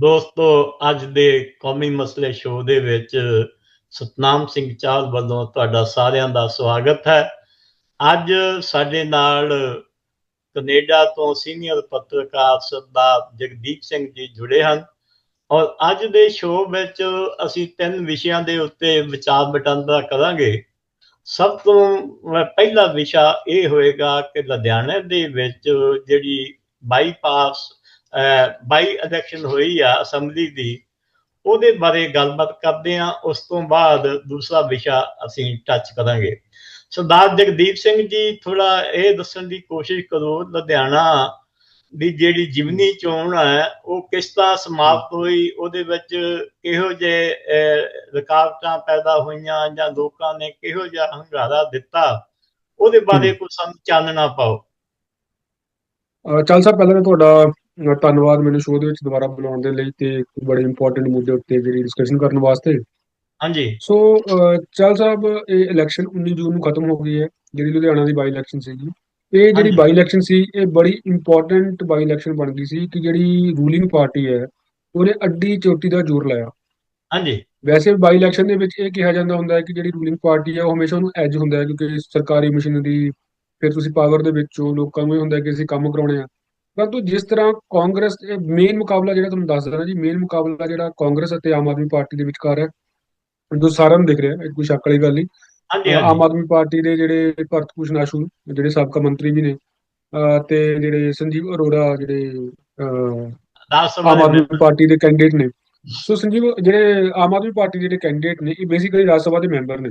ਦੋਸਤੋ, ਅੱਜ ਦੇ ਕੌਮੀ ਮਸਲੇ ਸ਼ੋਅ ਦੇ ਵਿੱਚ ਸਤਨਾਮ ਸਿੰਘ ਚਾਹਲ ਵੱਲੋਂ ਤੁਹਾਡਾ ਸਾਰਿਆਂ ਦਾ ਸਵਾਗਤ ਹੈ। ਅੱਜ ਸਾਡੇ ਨਾਲ ਕੈਨੇਡਾ ਤੋਂ ਸੀਨੀਅਰ ਪੱਤਰਕਾਰ ਸਰਦਾਰ ਜਗਦੀਪ ਸਿੰਘ ਜੀ ਜੁੜੇ ਹਨ ਔਰ ਅੱਜ ਦੇ ਸ਼ੋਅ ਵਿੱਚ ਅਸੀਂ ਤਿੰਨ ਵਿਸ਼ਿਆਂ ਦੇ ਉੱਤੇ ਵਿਚਾਰ ਵਟਾਂਦਰਾ ਕਰਾਂਗੇ। ਸਭ ਤੋਂ ਪਹਿਲਾ ਵਿਸ਼ਾ ਇਹ ਹੋਏਗਾ ਕਿ ਲੁਧਿਆਣੇ ਦੇ ਵਿੱਚ ਜਿਹੜੀ ਬਾਈਪਾਸ ਬਾਈ ਇਲੈਕਸ਼ਨ ਹੋਈ ਆ ਅਸੈਂਬਲੀ ਦੀ ਉਹਦੇ ਬਾਰੇ ਗੱਲਬਾਤ ਕਰਦੇ ਆ ਉਸ ਤੋਂ ਬਾਅਦ ਦੂਸਰਾ ਵਿਸ਼ਾ ਅਸੀਂ ਟੱਚ ਕਰਾਂਗੇ। ਸਰਦਾਰ ਜਗਦੀਪ ਸਿੰਘ ਜੀ ਥੋੜਾ ਇਹ ਦੱਸਣ ਦੀ ਕੋਸ਼ਿਸ਼ ਕਰੋ ਲੁਧਿਆਣਾ ਦੀ ਜਿਹੜੀ ਜਿਮਨੀ ਚੋਣ ਹੈ ਉਹ ਕਿਸ ਤਰ੍ਹਾਂ ਸਮਾਪਤ ਹੋਈ ਉਹਦੇ ਵਿੱਚ ਕਿਹੋ ਜਿਹੇ ਰੁਕਾਵਟਾਂ ਪੈਦਾ ਹੋਈਆਂ ਜਾਂ ਲੋਕਾਂ ਨੇ ਕਿਹੋ ਜਿਹਾ ਹੰਗਾਰਾ ਦਿੱਤਾ ਉਹਦੇ ਬਾਰੇ ਕੁਝ ਸਾਨੂੰ ਚਾਨਣਾ ਪਾਓ। ਚੱਲ ਸਾਹਿਬ ਪਹਿਲਾਂ ਤੁਹਾਡਾ ਧੰਨਵਾਦ ਮੈਨੂੰ ਸ਼ੋਅ ਦੇ ਵਿੱਚ ਦੁਬਾਰਾ ਬੁਲਾਉਣ ਦੇ ਲਈ ਤੇ ਬੜੇ ਇੰਪੋਰਟੈਂਟ ਮੁੱਦੇ ਉੱਤੇ ਜਿਹੜੀ ਡਿਸਕਸ਼ਨ ਕਰਨ ਵਾਸਤੇ। ਹਾਂਜੀ। ਸੋ ਚੱਲ ਸਾਹਿਬ ਇਹ ਇਲੈਕਸ਼ਨ 19 ਜੂਨ ਨੂੰ ਖਤਮ ਹੋ ਗਈ ਹੈ ਜਿਹੜੀ ਲੁਧਿਆਣਾ ਦੀ ਬਾਈ ਇਲੈਕਸ਼ਨ ਸੀਗੀ। ਇਹ ਜਿਹੜੀ ਬਾਈ ਇਲੈਕਸ਼ਨ ਸੀ ਇਹ ਬੜੀ ਇੰਪੋਰਟੈਂਟ ਬਾਈ ਇਲੈਕਸ਼ਨ ਬਣ ਗਈ ਸੀ ਕਿ ਜਿਹੜੀ ਰੂਲਿੰਗ ਪਾਰਟੀ ਹੈ ਉਹਨੇ ਅੱਡੀ ਚੋਟੀ ਦਾ ਜ਼ੋਰ ਲਾਇਆ। ਹਾਂਜੀ। ਵੈਸੇ ਬਾਈ ਇਲੈਕਸ਼ਨ ਦੇ ਵਿੱਚ ਇਹ ਕਿਹਾ ਜਾਂਦਾ ਹੁੰਦਾ ਹੈ ਕਿ ਜਿਹੜੀ ਰੂਲਿੰਗ ਪਾਰਟੀ ਹੈ ਉਹ ਹਮੇਸ਼ਾ ਉਹਨੂੰ ਐਜ ਹੁੰਦਾ ਹੈ ਕਿਉਂਕਿ ਸਰਕਾਰੀ ਮਸ਼ੀਨਰੀ ਫਿਰ ਤੁਸੀਂ ਪਾਵਰ ਦੇ ਵਿੱਚੋਂ ਲੋਕਾਂ ਨੂੰ ਇਹ ਹੁੰਦਾ ਕਿ ਅਸੀਂ ਕੰਮ ਕਰਾਉਣੇ ਆ। ਪਰੰਤੂ ਜਿਸ ਤਰ੍ਹਾਂ ਕਾਂਗਰਸ ਮੇਨ ਮੁਕਾਬਲਾ ਜਿਹੜਾ ਤੁਹਾਨੂੰ ਦੱਸ ਦਿੰਦਾ ਜੀ ਮੇਨ ਮੁਕਾਬਲਾ ਜਿਹੜਾ ਕਾਂਗਰਸ ਅਤੇ ਆਮ ਆਦਮੀ ਪਾਰਟੀ ਦੇ ਵਿਚਕਾਰ ਹੈ ਜੋ ਸਾਰਿਆਂ ਨੂੰ ਦਿਖ ਰਿਹਾ ਕੋਈ ਸ਼ੱਕ ਵਾਲੀ ਗੱਲ ਨਹੀਂ। ਆਮ ਆਦਮੀ ਪਾਰਟੀ ਦੇ ਜਿਹੜੇ ਭਰਤ ਭੂਸ਼ਣ ਆਸ਼ੂ ਜਿਹੜੇ ਸਾਬਕਾ ਮੰਤਰੀ ਵੀ ਨੇ ਤੇ ਜਿਹੜੇ ਸੰਜੀਵ ਅਰੋੜਾ ਜਿਹੜੇ ਆਮ ਆਦਮੀ ਪਾਰਟੀ ਦੇ ਕੈਂਡੀਡੇਟ ਨੇ। ਸੋ ਸੰਜੀਵ ਜਿਹੜੇ ਆਮ ਆਦਮੀ ਪਾਰਟੀ ਦੇ ਜਿਹੜੇ ਕੈਂਡੀਡੇਟ ਨੇ ਇਹ ਬੇਸਿਕਲੀ ਰਾਜ ਸਭਾ ਦੇ ਮੈਂਬਰ ਨੇ।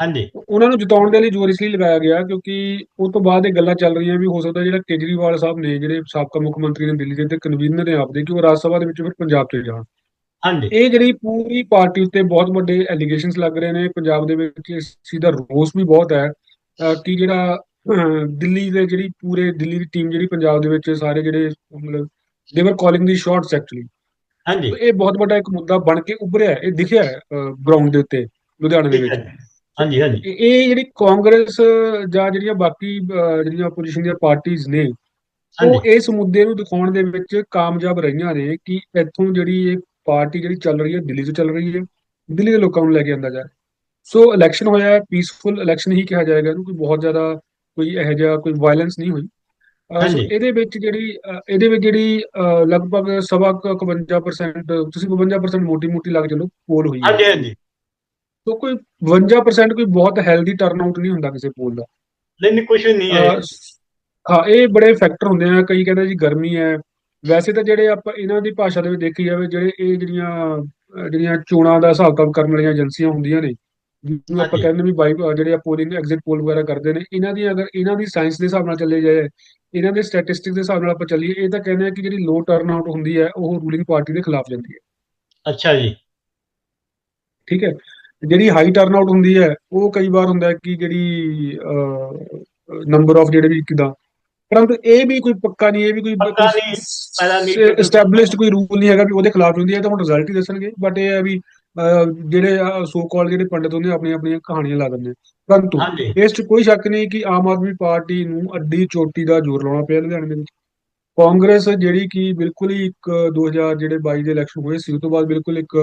ਹਾਂਜੀ। ਉਹਨਾਂ ਨੂੰ ਜਿਤਾਉਣ ਦੇ ਲਈ ਜ਼ੋਰ ਇਸ ਲਈ ਲਗਾਇਆ ਗਿਆ ਕਿਉਂਕਿ ਉਸ ਤੋਂ ਬਾਅਦ ਇਹ ਗੱਲਾਂ ਚੱਲ ਰਹੀਆਂ ਵੀ ਹੋ ਸਕਦਾ ਜਿਹੜਾ ਕੇਜਰੀਵਾਲ ਸਾਹਿਬ ਨੇ ਜਿਹੜੇ ਸਾਬਕਾ ਮੁੱਖ ਮੰਤਰੀ ਨੇ ਦਿੱਲੀ ਦੇ ਤੇ ਕਨਵੀਨਰ ਨੇ ਆਪਦੇ ਕਿ ਉਹ ਰਾਜ ਸਭਾ ਦੇ ਵਿੱਚ ਫਿਰ ਪੰਜਾਬ ਤੇ ਜਾਣ। ਹਾਂਜੀ। ਇਹ ਜਿਹੜੀ ਪੂਰੀ ਪਾਰਟੀ ਉੱਤੇ ਬਹੁਤ ਵੱਡੇ ਐਲੀਗੇਸ਼ਨਸ ਲੱਗ ਰਹੇ ਨੇ ਪੰਜਾਬ ਦੇ ਵਿੱਚ ਦਾ ਰੋਸ ਵੀ ਬਹੁਤ ਹੈ ਕਿ ਜਿਹੜਾ ਦਿੱਲੀ ਦੇ ਜਿਹੜੀ ਪੂਰੇ ਦਿੱਲੀ ਦੀ ਟੀਮ ਜਿਹੜੀ ਪੰਜਾਬ ਦੇ ਵਿੱਚ ਸਾਰੇ ਜਿਹੜੇ ਮਤਲਬ ਦੇ ਵਰ ਕਾਲਿੰਗ ਦੀ ਸ਼ਾਰਟਸ ਐਕਚੁਅਲੀ ਹਾਂਜੀ। ਇਹ ਬਹੁਤ ਵੱਡਾ ਇੱਕ ਮੁੱਦਾ ਬਣ ਕੇ ਉੱਭਰਿਆ ਇਹ ਦਿਖਿਆ ਹੈ ਗਰਾਊਂਡ ਦੇ ਉੱਤੇ ਲੁਧਿਆਣਾ ਦੇ ਵਿੱਚ। ਹਾਂਜੀ ਹਾਂਜੀ। ਇਹ ਜਿਹੜੀ ਕਾਂਗਰਸ ਜਾਂ ਜਿਹੜੀਆਂ ਬਾਕੀ ਜਿਹੜੀਆਂ ਆਪੋਜੀਸ਼ਨ ਦੀਆਂ ਪਾਰਟੀਆਂ ਨੇ ਉਹ ਇਸ ਮੁੱਦੇ ਨੂੰ ਦਿਖਾਉਣ ਦੇ ਵਿੱਚ ਕਾਮਯਾਬ ਰਹੀਆਂ ਨੇ ਕਿ ਇੱਥੋਂ ਜਿਹੜੀ ਇਹ ਪਾਰਟੀ ਜਿਹੜੀ ਚੱਲ ਰਹੀ ਹੈ ਦਿੱਲੀ ਤੋਂ ਚੱਲ ਰਹੀ ਹੈ ਦਿੱਲੀ ਦੇ ਲੋਕਾਂ ਨੂੰ ਲੈ ਕੇ ਆਂਦਾ ਜਾ ਸੋ ਇਲੈਕਸ਼ਨ ਹੋਇਆ ਹੈ ਪੀਸਫੁਲ ਇਲੈਕਸ਼ਨ ਹੀ ਕਿਹਾ ਜਾਏਗਾ ਇਹਨੂੰ ਕੋਈ ਬਹੁਤ ਜ਼ਿਆਦਾ ਕੋਈ ਇਹੋ ਜਿਹਾ ਕੋਈ ਵਾਇਲੈਂਸ ਨਹੀਂ ਹੋਈ। ਇਹਦੇ ਵਿੱਚ ਜਿਹੜੀ ਇਹਦੇ ਵਿੱਚ ਜਿਹੜੀ ਲਗਭਗ ਸਵਾ 51% ਤੁਸੀਂ 52% ਮੋਟੀ ਮੋਟੀ ਲੱਗ ਚਲੋ ਪੋਲ ਹੋਈ ਹਾਂਜੀ ਹਾਂਜੀ। ਸੋ ਕੋਈ 52% ਕੋਈ ਬਹੁਤ ਹੈਲਦੀ ਟਰਨਆਊਟ ਨਹੀਂ ਹੁੰਦਾ ਕਿਸੇ ਪੋਲ ਦਾ। ਨਹੀਂ ਨਹੀਂ ਕੁਝ ਨਹੀਂ ਹੈ। ਹਾਂ ਇਹ ਬੜੇ ਫੈਕਟਰ ਹੁੰਦੇ ਆ। ਕਈ ਕਹਿੰਦੇ ਜੀ ਗਰਮੀ ਹੈ। ਵੈਸੇ ਤਾਂ ਜਿਹੜੇ ਆਪਾਂ ਇਹਨਾਂ ਦੀ ਭਾਸ਼ਾ ਦੇ ਵਿੱਚ ਦੇਖੀ ਜਾਵੇ ਜਿਹੜੇ ਇਹ ਜਿਹੜੀਆਂ ਜਿਹੜੀਆਂ ਚੋਣਾਂ ਦਾ ਹਿਸਾਬ ਕਿਤਾਬ ਕਰਨ ਵਾਲੀਆਂ ਏਜੰਸੀਆਂ ਹੁੰਦੀਆਂ ਨੇ ਜਿਹਨੂੰ ਆਪਾਂ ਕਹਿੰਦੇ ਵੀ ਬਾਈ ਜਿਹੜੇ ਆ ਪੋਲਿੰਗ ਐਗਜ਼ਿਟ ਪੋਲ ਵਗੈਰਾ ਕਰਦੇ ਨੇ ਇਹਨਾਂ ਦੀ ਅਗਰ ਇਹਨਾਂ ਦੀ ਸਾਇੰਸ ਦੇ ਹਿਸਾਬ ਨਾਲ ਚੱਲੇ ਜਾਏ ਇਹਨਾਂ ਦੇ ਸਟੈਟਿਸਟਿਕਸ ਦੇ ਹਿਸਾਬ ਨਾਲ ਆਪਾਂ ਚੱਲੀਏ ਇਹ ਤਾਂ ਕਹਿੰਦੇ ਆ ਕਿ ਜਿਹੜੀ ਲੋ ਟਰਨ ਆਊਟ ਹੁੰਦੀ ਹੈ ਉਹ ਰੂਲਿੰਗ ਪਾਰਟੀ ਦੇ ਖਿਲਾਫ ਜਾਂਦੀ ਹੈ। ਅੱਛਾ ਜੀ। ਠੀਕ ਹੈ। ਜਿਹੜੀ ਹਾਈ ਟਰਨ ਆਊਟ ਹੁੰਦੀ ਹੈ ਉਹ ਕਈ ਵਾਰ ਹੁੰਦਾ ਕਿ ਜਿਹੜੀ ਨੰਬਰ ਆਫ ਜਿਹੜੇ ਵੀ ਕਿਦਾਂ। ਪਰੰਤੂ ਇਹ ਵੀ ਕੋਈ ਪੱਕਾ ਨਹੀਂ ਇਹ ਵੀ ਕੋਈ ਐਸਟੈਬਲਿਸ਼ਡ ਕੋਈ ਰੂਲ ਨਹੀਂ। ਹੈਗਾ ਵੀ ਉਹਦੇ ਖਿਲਾਫ ਹੁੰਦੀ ਹੈ ਤਾਂ ਹੁਣ ਰਿਜ਼ਲਟ ਹੀ ਦੱਸਣਗੇ। ਬਟ ਇਹ ਹੈ ਵੀ ਜਿਹੜੇ ਸੋ ਕਾਲ ਜਿਹੜੇ ਪੰਡਤ ਹੁੰਦੇ ਆਪਣੀਆਂ ਆਪਣੀਆਂ ਕਹਾਣੀਆਂ ਲਾ ਦਿੰਦੇ ਪਰੰਤੂ ਇਸ 'ਚ ਕੋਈ ਸ਼ੱਕ ਨਹੀਂ ਕਿ ਆਮ ਆਦਮੀ ਪਾਰਟੀ ਨੂੰ ਅੱਡੀ ਚੋਟੀ ਦਾ ਜ਼ੋਰ ਲਾਉਣਾ ਪਿਆ ਲੁਧਿਆਣੇ ਦੇ ਵਿੱਚ। ਕਾਂਗਰਸ ਜਿਹੜੀ ਕਿ ਬਿਲਕੁਲ ਹੀ ਇੱਕ 2000 ਜਿਹੜੇ 22 ਦੇ ਇਲੈਕਸ਼ਨ ਹੋਏ ਸੀ ਉਸ ਤੋਂ ਬਾਅਦ ਬਿਲਕੁਲ ਇੱਕ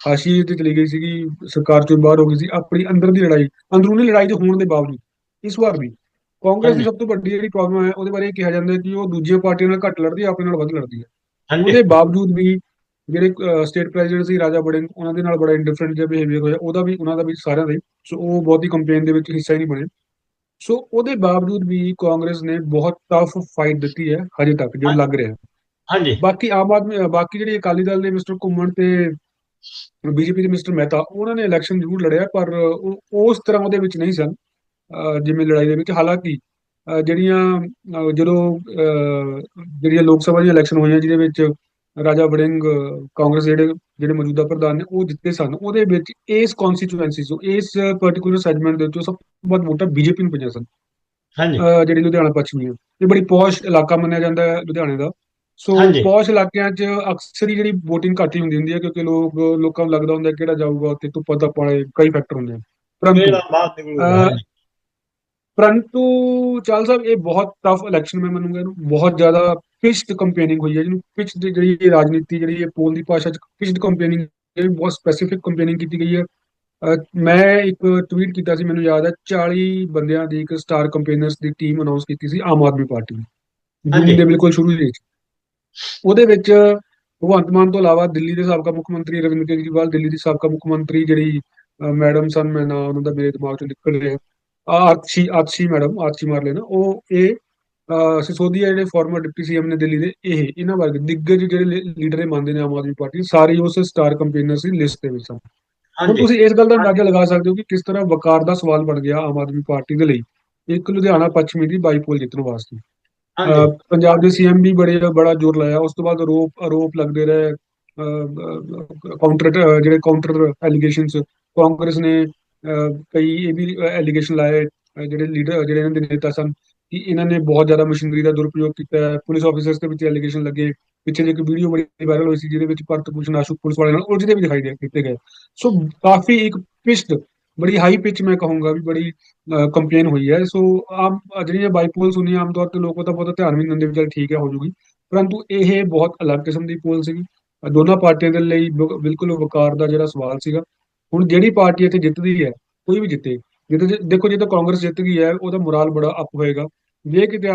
ਹਾਸ਼ੀ ਤੇ ਚਲੀ ਗਈ ਸੀਗੀ ਸਰਕਾਰ ਚੋਂ ਬਾਹਰ ਹੋ ਗਈ ਸੀ ਆਪਣੀ ਅੰਦਰ ਦੀ ਲੜਾਈ ਅੰਦਰੂਨੀ ਲੜਾਈ ਦੇ ਹੋਣ ਦੇ ਬਾਵਜੂਦ ਇਸ ਵਾਰ ਵੀ ਕਾਂਗਰਸ ਦੀ ਸਭ ਤੋਂ ਵੱਡੀ ਜਿਹੜੀ ਪ੍ਰੋਬਲਮ ਹੈ ਉਹਦੇ ਬਾਰੇ ਇਹ ਕਿਹਾ ਜਾਂਦਾ ਕਿ ਉਹ ਦੂਜੀਆਂ ਪਾਰਟੀਆਂ ਨਾਲ ਘੱਟ ਲੜਦੀ ਹੈ ਆਪਣੇ ਨਾਲ ਵੱਧ ਲੜਦੀ ਹੈ। ਉਹਦੇ ਬਾਵਜੂਦ ਵੀ ਜਿਹੜੇ ਸਟੇਟ ਪ੍ਰੈਜ਼ੀਡੈਂਟ ਸੀ ਰਾਜਾ ਬੜਿੰਗ ਉਹਨਾਂ ਦੇ ਨਾਲ ਬੜਾ ਇੰਡਿਫਰੈਂਟ ਜਿਹਾ ਬਿਹੇਵੀਅਰ ਹੋਇਆ ਉਹਦਾ ਵੀ ਉਹਨਾਂ ਦਾ ਵੀ ਸਾਰਿਆਂ ਦਾ ਸੋ ਉਹ ਬਹੁਤੀ ਕੰਪੇਨ ਦੇ ਵਿੱਚ ਹਿੱਸਾ ਹੀ ਨਹੀਂ ਬਣੇ। ਸੋ ਉਹਦੇ ਬਾਵਜੂਦ ਵੀ ਕਾਂਗਰਸ ਨੇ ਬਹੁਤ ਟਫ ਫਾਈਟ ਦਿੱਤੀ ਹੈ ਹਜੇ ਤੱਕ ਜੋ ਲੱਗ ਰਿਹਾ ਹਾਂਜੀ। ਬਾਕੀ ਆਮ ਆਦਮੀ ਬਾਕੀ ਜਿਹੜੀ ਅਕਾਲੀ ਦਲ ਨੇ ਮਿਸਟਰ ਘੁੰਮਣ ਤੇ ਬੀਜੇਪੀ ਦੇ ਮਿਸਟਰ ਮਹਿਤਾ ਉਹਨਾਂ ਨੇ ਇਲੈਕਸ਼ਨ ਜ਼ਰੂਰ ਲੜਿਆ ਪਰ ਉਸ ਤਰ੍ਹਾਂ ਉਹਦੇ ਵਿੱਚ ਨਹੀਂ ਸਨ ਜਿਵੇਂ ਲੜਾਈ ਦੇ ਵਿੱਚ। ਹਾਲਾਂਕਿ ਜਿਹੜੀਆਂ ਜਦੋਂ ਜਿਹੜੀਆਂ ਲੋਕ ਸਭਾ ਦੀਆਂ ਇਲੈਕਸ਼ਨ ਹੋਈਆਂ ਜਿਹਦੇ ਵਿੱਚ ਰਾਜਾ ਵੜਿੰਗ ਕਾਂਗਰਸ ਜਿਹੜੇ ਜਿਹੜੇ ਮੌਜੂਦਾ ਪ੍ਰਧਾਨ ਨੇ ਉਹ ਜਿੱਤੇ ਸਨ। ਉਹਦੇ ਵਿੱਚ ਇਸ ਕਨਸਟੀਚੁਐਂਸੀ ਤੋਂ ਇਸ ਪਾਰਟਿਕੂਲਰ ਸੈਗਮੈਂਟ ਦੇ ਵਿੱਚੋਂ ਸਭ ਤੋਂ ਵੱਧ ਵੋਟਾਂ ਬੀਜੇਪੀ ਨੂੰ ਪਈਆਂ ਸਨ। ਹਾਂਜੀ। ਜਿਹੜੀ ਲੁਧਿਆਣਾ ਪੱਛਮੀ ਹੈ। ਇਹ ਬੜੀ ਪੌਸ਼ ਇਲਾਕਾ ਮੰਨਿਆ ਜਾਂਦਾ ਹੈ ਲੁਧਿਆਣੇ ਦਾ। ਸੋ ਪੌਸ਼ ਇਲਾਕਿਆਂ 'ਚ ਅਕਸਰ ਹੀ ਜਿਹੜੀ VOTING ਘੱਟ ਹੀ ਹੁੰਦੀ ਹੁੰਦੀ ਹੈ ਕਿਉਂਕਿ ਲੋਕ ਲੋਕਾਂ ਨੂੰ ਲੱਗਦਾ ਹੁੰਦਾ ਕਿਹੜਾ ਜਾਊਗਾ ਉੱਥੇ ਧੁੱਪਾ ਦਾ ਪਾਲੇ ਕਈ ਫੈਕਟਰ ਹੁੰਦੇ ਆ। ਪਰੰਤੂ ਪਰੰਤੂ ਚਾਲ ਸਾਹਿਬ ਇਹ ਬਹੁਤ ਟਫ ਇਲੈਕਸ਼ਨ ਮੈਂ ਮੰਨੂਗਾ ਇਹਨੂੰ। ਬਹੁਤ ਜ਼ਿਆਦਾ ਪਿਚਡ ਕੰਪੇਨਿੰਗ ਹੋਈ ਹੈ ਜਿਹਨੂੰ। ਪਿਚ ਦੀ ਜਿਹੜੀ ਰਾਜਨੀਤੀ ਜਿਹੜੀ ਇਹ ਪੋਲ ਦੀ ਭਾਸ਼ਾ ਚ ਪਿਚਡ ਕੰਪੇਨਿੰਗ ਇਹ ਬਹੁਤ ਸਪੈਸੀਫਿਕ ਕੰਪੇਨਿੰਗ ਕੀਤੀ ਗਈ ਹੈ। ਮੈਂ ਇੱਕ ਟਵੀਟ ਕੀਤਾ ਸੀ ਮੈਨੂੰ ਯਾਦ ਹੈ 40 ਬੰਦਿਆਂ ਦੀ ਇੱਕ ਸਟਾਰ ਕੰਪੇਨਰਸ ਦੀ ਟੀਮ ਅਨਾਉਂਸ ਕੀਤੀ ਸੀ ਆਮ ਆਦਮੀ ਪਾਰਟੀ ਨੇ। ਜੂਨ ਦੇ ਬਿਲਕੁਲ ਸ਼ੁਰੂ ਵਿੱਚ। ਉਹਦੇ ਵਿੱਚ ਭਗਵੰਤ ਮਾਨ ਤੋਂ ਇਲਾਵਾ ਦਿੱਲੀ ਦੇ ਸਾਬਕਾ ਮੁੱਖ ਮੰਤਰੀ ਰਵਿੰਦਰ ਕੇਜਰੀਵਾਲ ਦਿੱਲੀ ਦੀ ਸਾਬਕਾ ਮੁੱਖ ਮੰਤਰੀ ਜਿਹੜੀ ਮੈਡਮ ਸਨ ਮੈਂ ਨਾਮ ਉਹਨਾਂ ਦਾ ਮੇਰੇ ਦਿਮਾਗ ਚੋਂ ਨਿਕਲ ਰਿਹਾ। ਆਰਚੀ ਆਰਚੀ ਮੈਡਮ ਆਰਚੀ ਮਾਰ ਲੈਣਾ। ਉਹ ਇਹ ਸਿਸੋਦੀਆ ਜਿਹੜੇ ਫਾਰਮਰ ਡਿਪਟੀ ਸੀਐਮ ਨੇ ਦਿੱਲੀ ਦੇ ਇਹ ਇਹਨਾਂ ਵਰਗੇ ਦਿੱਗਜ ਜਿਹੜੇ ਲੀਡਰ ਮੰਨਦੇ ਨੇ ਆਮ ਆਦਮੀ ਪਾਰਟੀ ਸਾਰੇ ਉਸ ਸਟਾਰ ਕੰਪੇਨਰਸ ਦੀ ਲਿਸਟ ਦੇ ਵਿੱਚ ਸਨ। ਹੁਣ ਤੁਸੀਂ ਇਸ ਗੱਲ ਦਾ ਅੰਦਾਜ਼ਾ ਲਗਾ ਸਕਦੇ ਹੋ ਕਿ ਕਿਸ ਤਰ੍ਹਾਂ ਵਕਾਰ ਦਾ ਸਵਾਲ ਬਣ ਗਿਆ ਆਮ ਆਦਮੀ ਪਾਰਟੀ ਦੇ ਲਈ। ਇੱਕ ਲੁਧਿਆਣਾ ਪੱਛਮੀ ਦੀ ਬਾਈਪੋਲ ਜਿੱਤਣ ਵਾਸਤੇ। ਪੰਜਾਬ ਦੇ ਸੀਐਮ ਵੀ ਬੜੇ, ਬੜਾ ਜ਼ੋਰ ਲਾਇਆ। ਉਸ ਤੋਂ ਬਾਅਦ ਆਰੋਪ ਆਰੋਪ ਲੱਗਦੇ ਰਹੇ ਕਾਊਂਟਰ ਜਿਹੜੇ ਕਾਊਂਟਰ ਐਲੀਗੇਸ਼ਨਸ ਕਾਂਗਰਸ ਨੇ ਕਈ ਇਹ ਵੀ ਐਲੀਗੇਸ਼ਨ ਲਾਏ ਜਿਹੜੇ ਲੀਡਰ ਜਿਹੜੇ ਇਹਨਾਂ ਦੇ ਨੇਤਾ ਸਨ ਕਿ ਇਹਨਾਂ ਨੇ ਬਹੁਤ ਜ਼ਿਆਦਾ ਮਸ਼ੀਨਰੀ ਦਾ ਦੁਰਪਯੋਗ ਕੀਤਾ ਹੈ। ਪੁਲਿਸ ਆਫੀਸਰਸ ਦੇ ਵਿੱਚ ਐਲੀਗੇਸ਼ਨ ਲੱਗੇ। ਪਿੱਛੇ ਜੇ ਇੱਕ ਵੀਡੀਓ ਬੜੀ ਵਾਇਰਲ ਹੋਈ ਸੀ, ਜਿਹਦੇ ਵਿੱਚ ਭਰਤ ਭੂਸ਼ਣ ਆਸ਼ੂਕ ਪੁਲਿਸ ਵਾਲਿਆਂ ਨਾਲ ਉਲਝਦੇ ਵੀ ਦਿਖਾਈ ਦੇ ਕੀਤੇ ਗਏ। ਸੋ ਕਾਫੀ ਇੱਕ ਪਿਸ਼ਟ ਬੜੀ ਹਾਈ ਪਿਚ ਮੈਂ ਕਹੂੰਗਾ ਵੀ ਬੜੀ ਕੰਪਲੇਨ ਹੋਈ ਹੈ। ਸੋ ਆਮ ਜਿਹੜੀਆਂ ਬਾਈਪੋਲਸ ਹੁੰਦੀਆਂ, ਆਮ ਤੌਰ ਤੇ ਲੋਕੋ ਤਾਂ ਬਹੁਤ ਧਿਆਨ ਵੀ ਨਹੀਂ ਦਿੰਦੇ ਵੀ ਚਲ ਠੀਕ ਹੈ, ਹੋ ਜੂਗੀ। ਪਰੰਤੂ ਇਹ ਬਹੁਤ ਅਲੱਗ ਕਿਸਮ ਦੀ ਪੋਲ ਸੀਗੀ। ਦੋਨਾਂ ਪਾਰਟੀਆਂ ਦੇ ਲਈ ਬਿਲਕੁਲ ਵਕਾਰ ਦਾ ਜਿਹੜਾ ਸਵਾਲ ਸੀਗਾ। ਹੁਣ ਜਿਹੜੀ ਪਾਰਟੀ ਇੱਥੇ ਜਿੱਤਦੀ ਹੈ, ਕੋਈ ਵੀ ਜਿੱਤੇ ਜਿੱਤੇ ਦੇਖੋ ਜਦੋਂ ਕਾਂਗਰਸ ਜਿੱਤ ਗਈ ਹੈ, ਉਹਦਾ ਮੋਰਲ ਬੜਾ ਅਪ ਹੋਏਗਾ। ਜੇ ਕਿਤੇ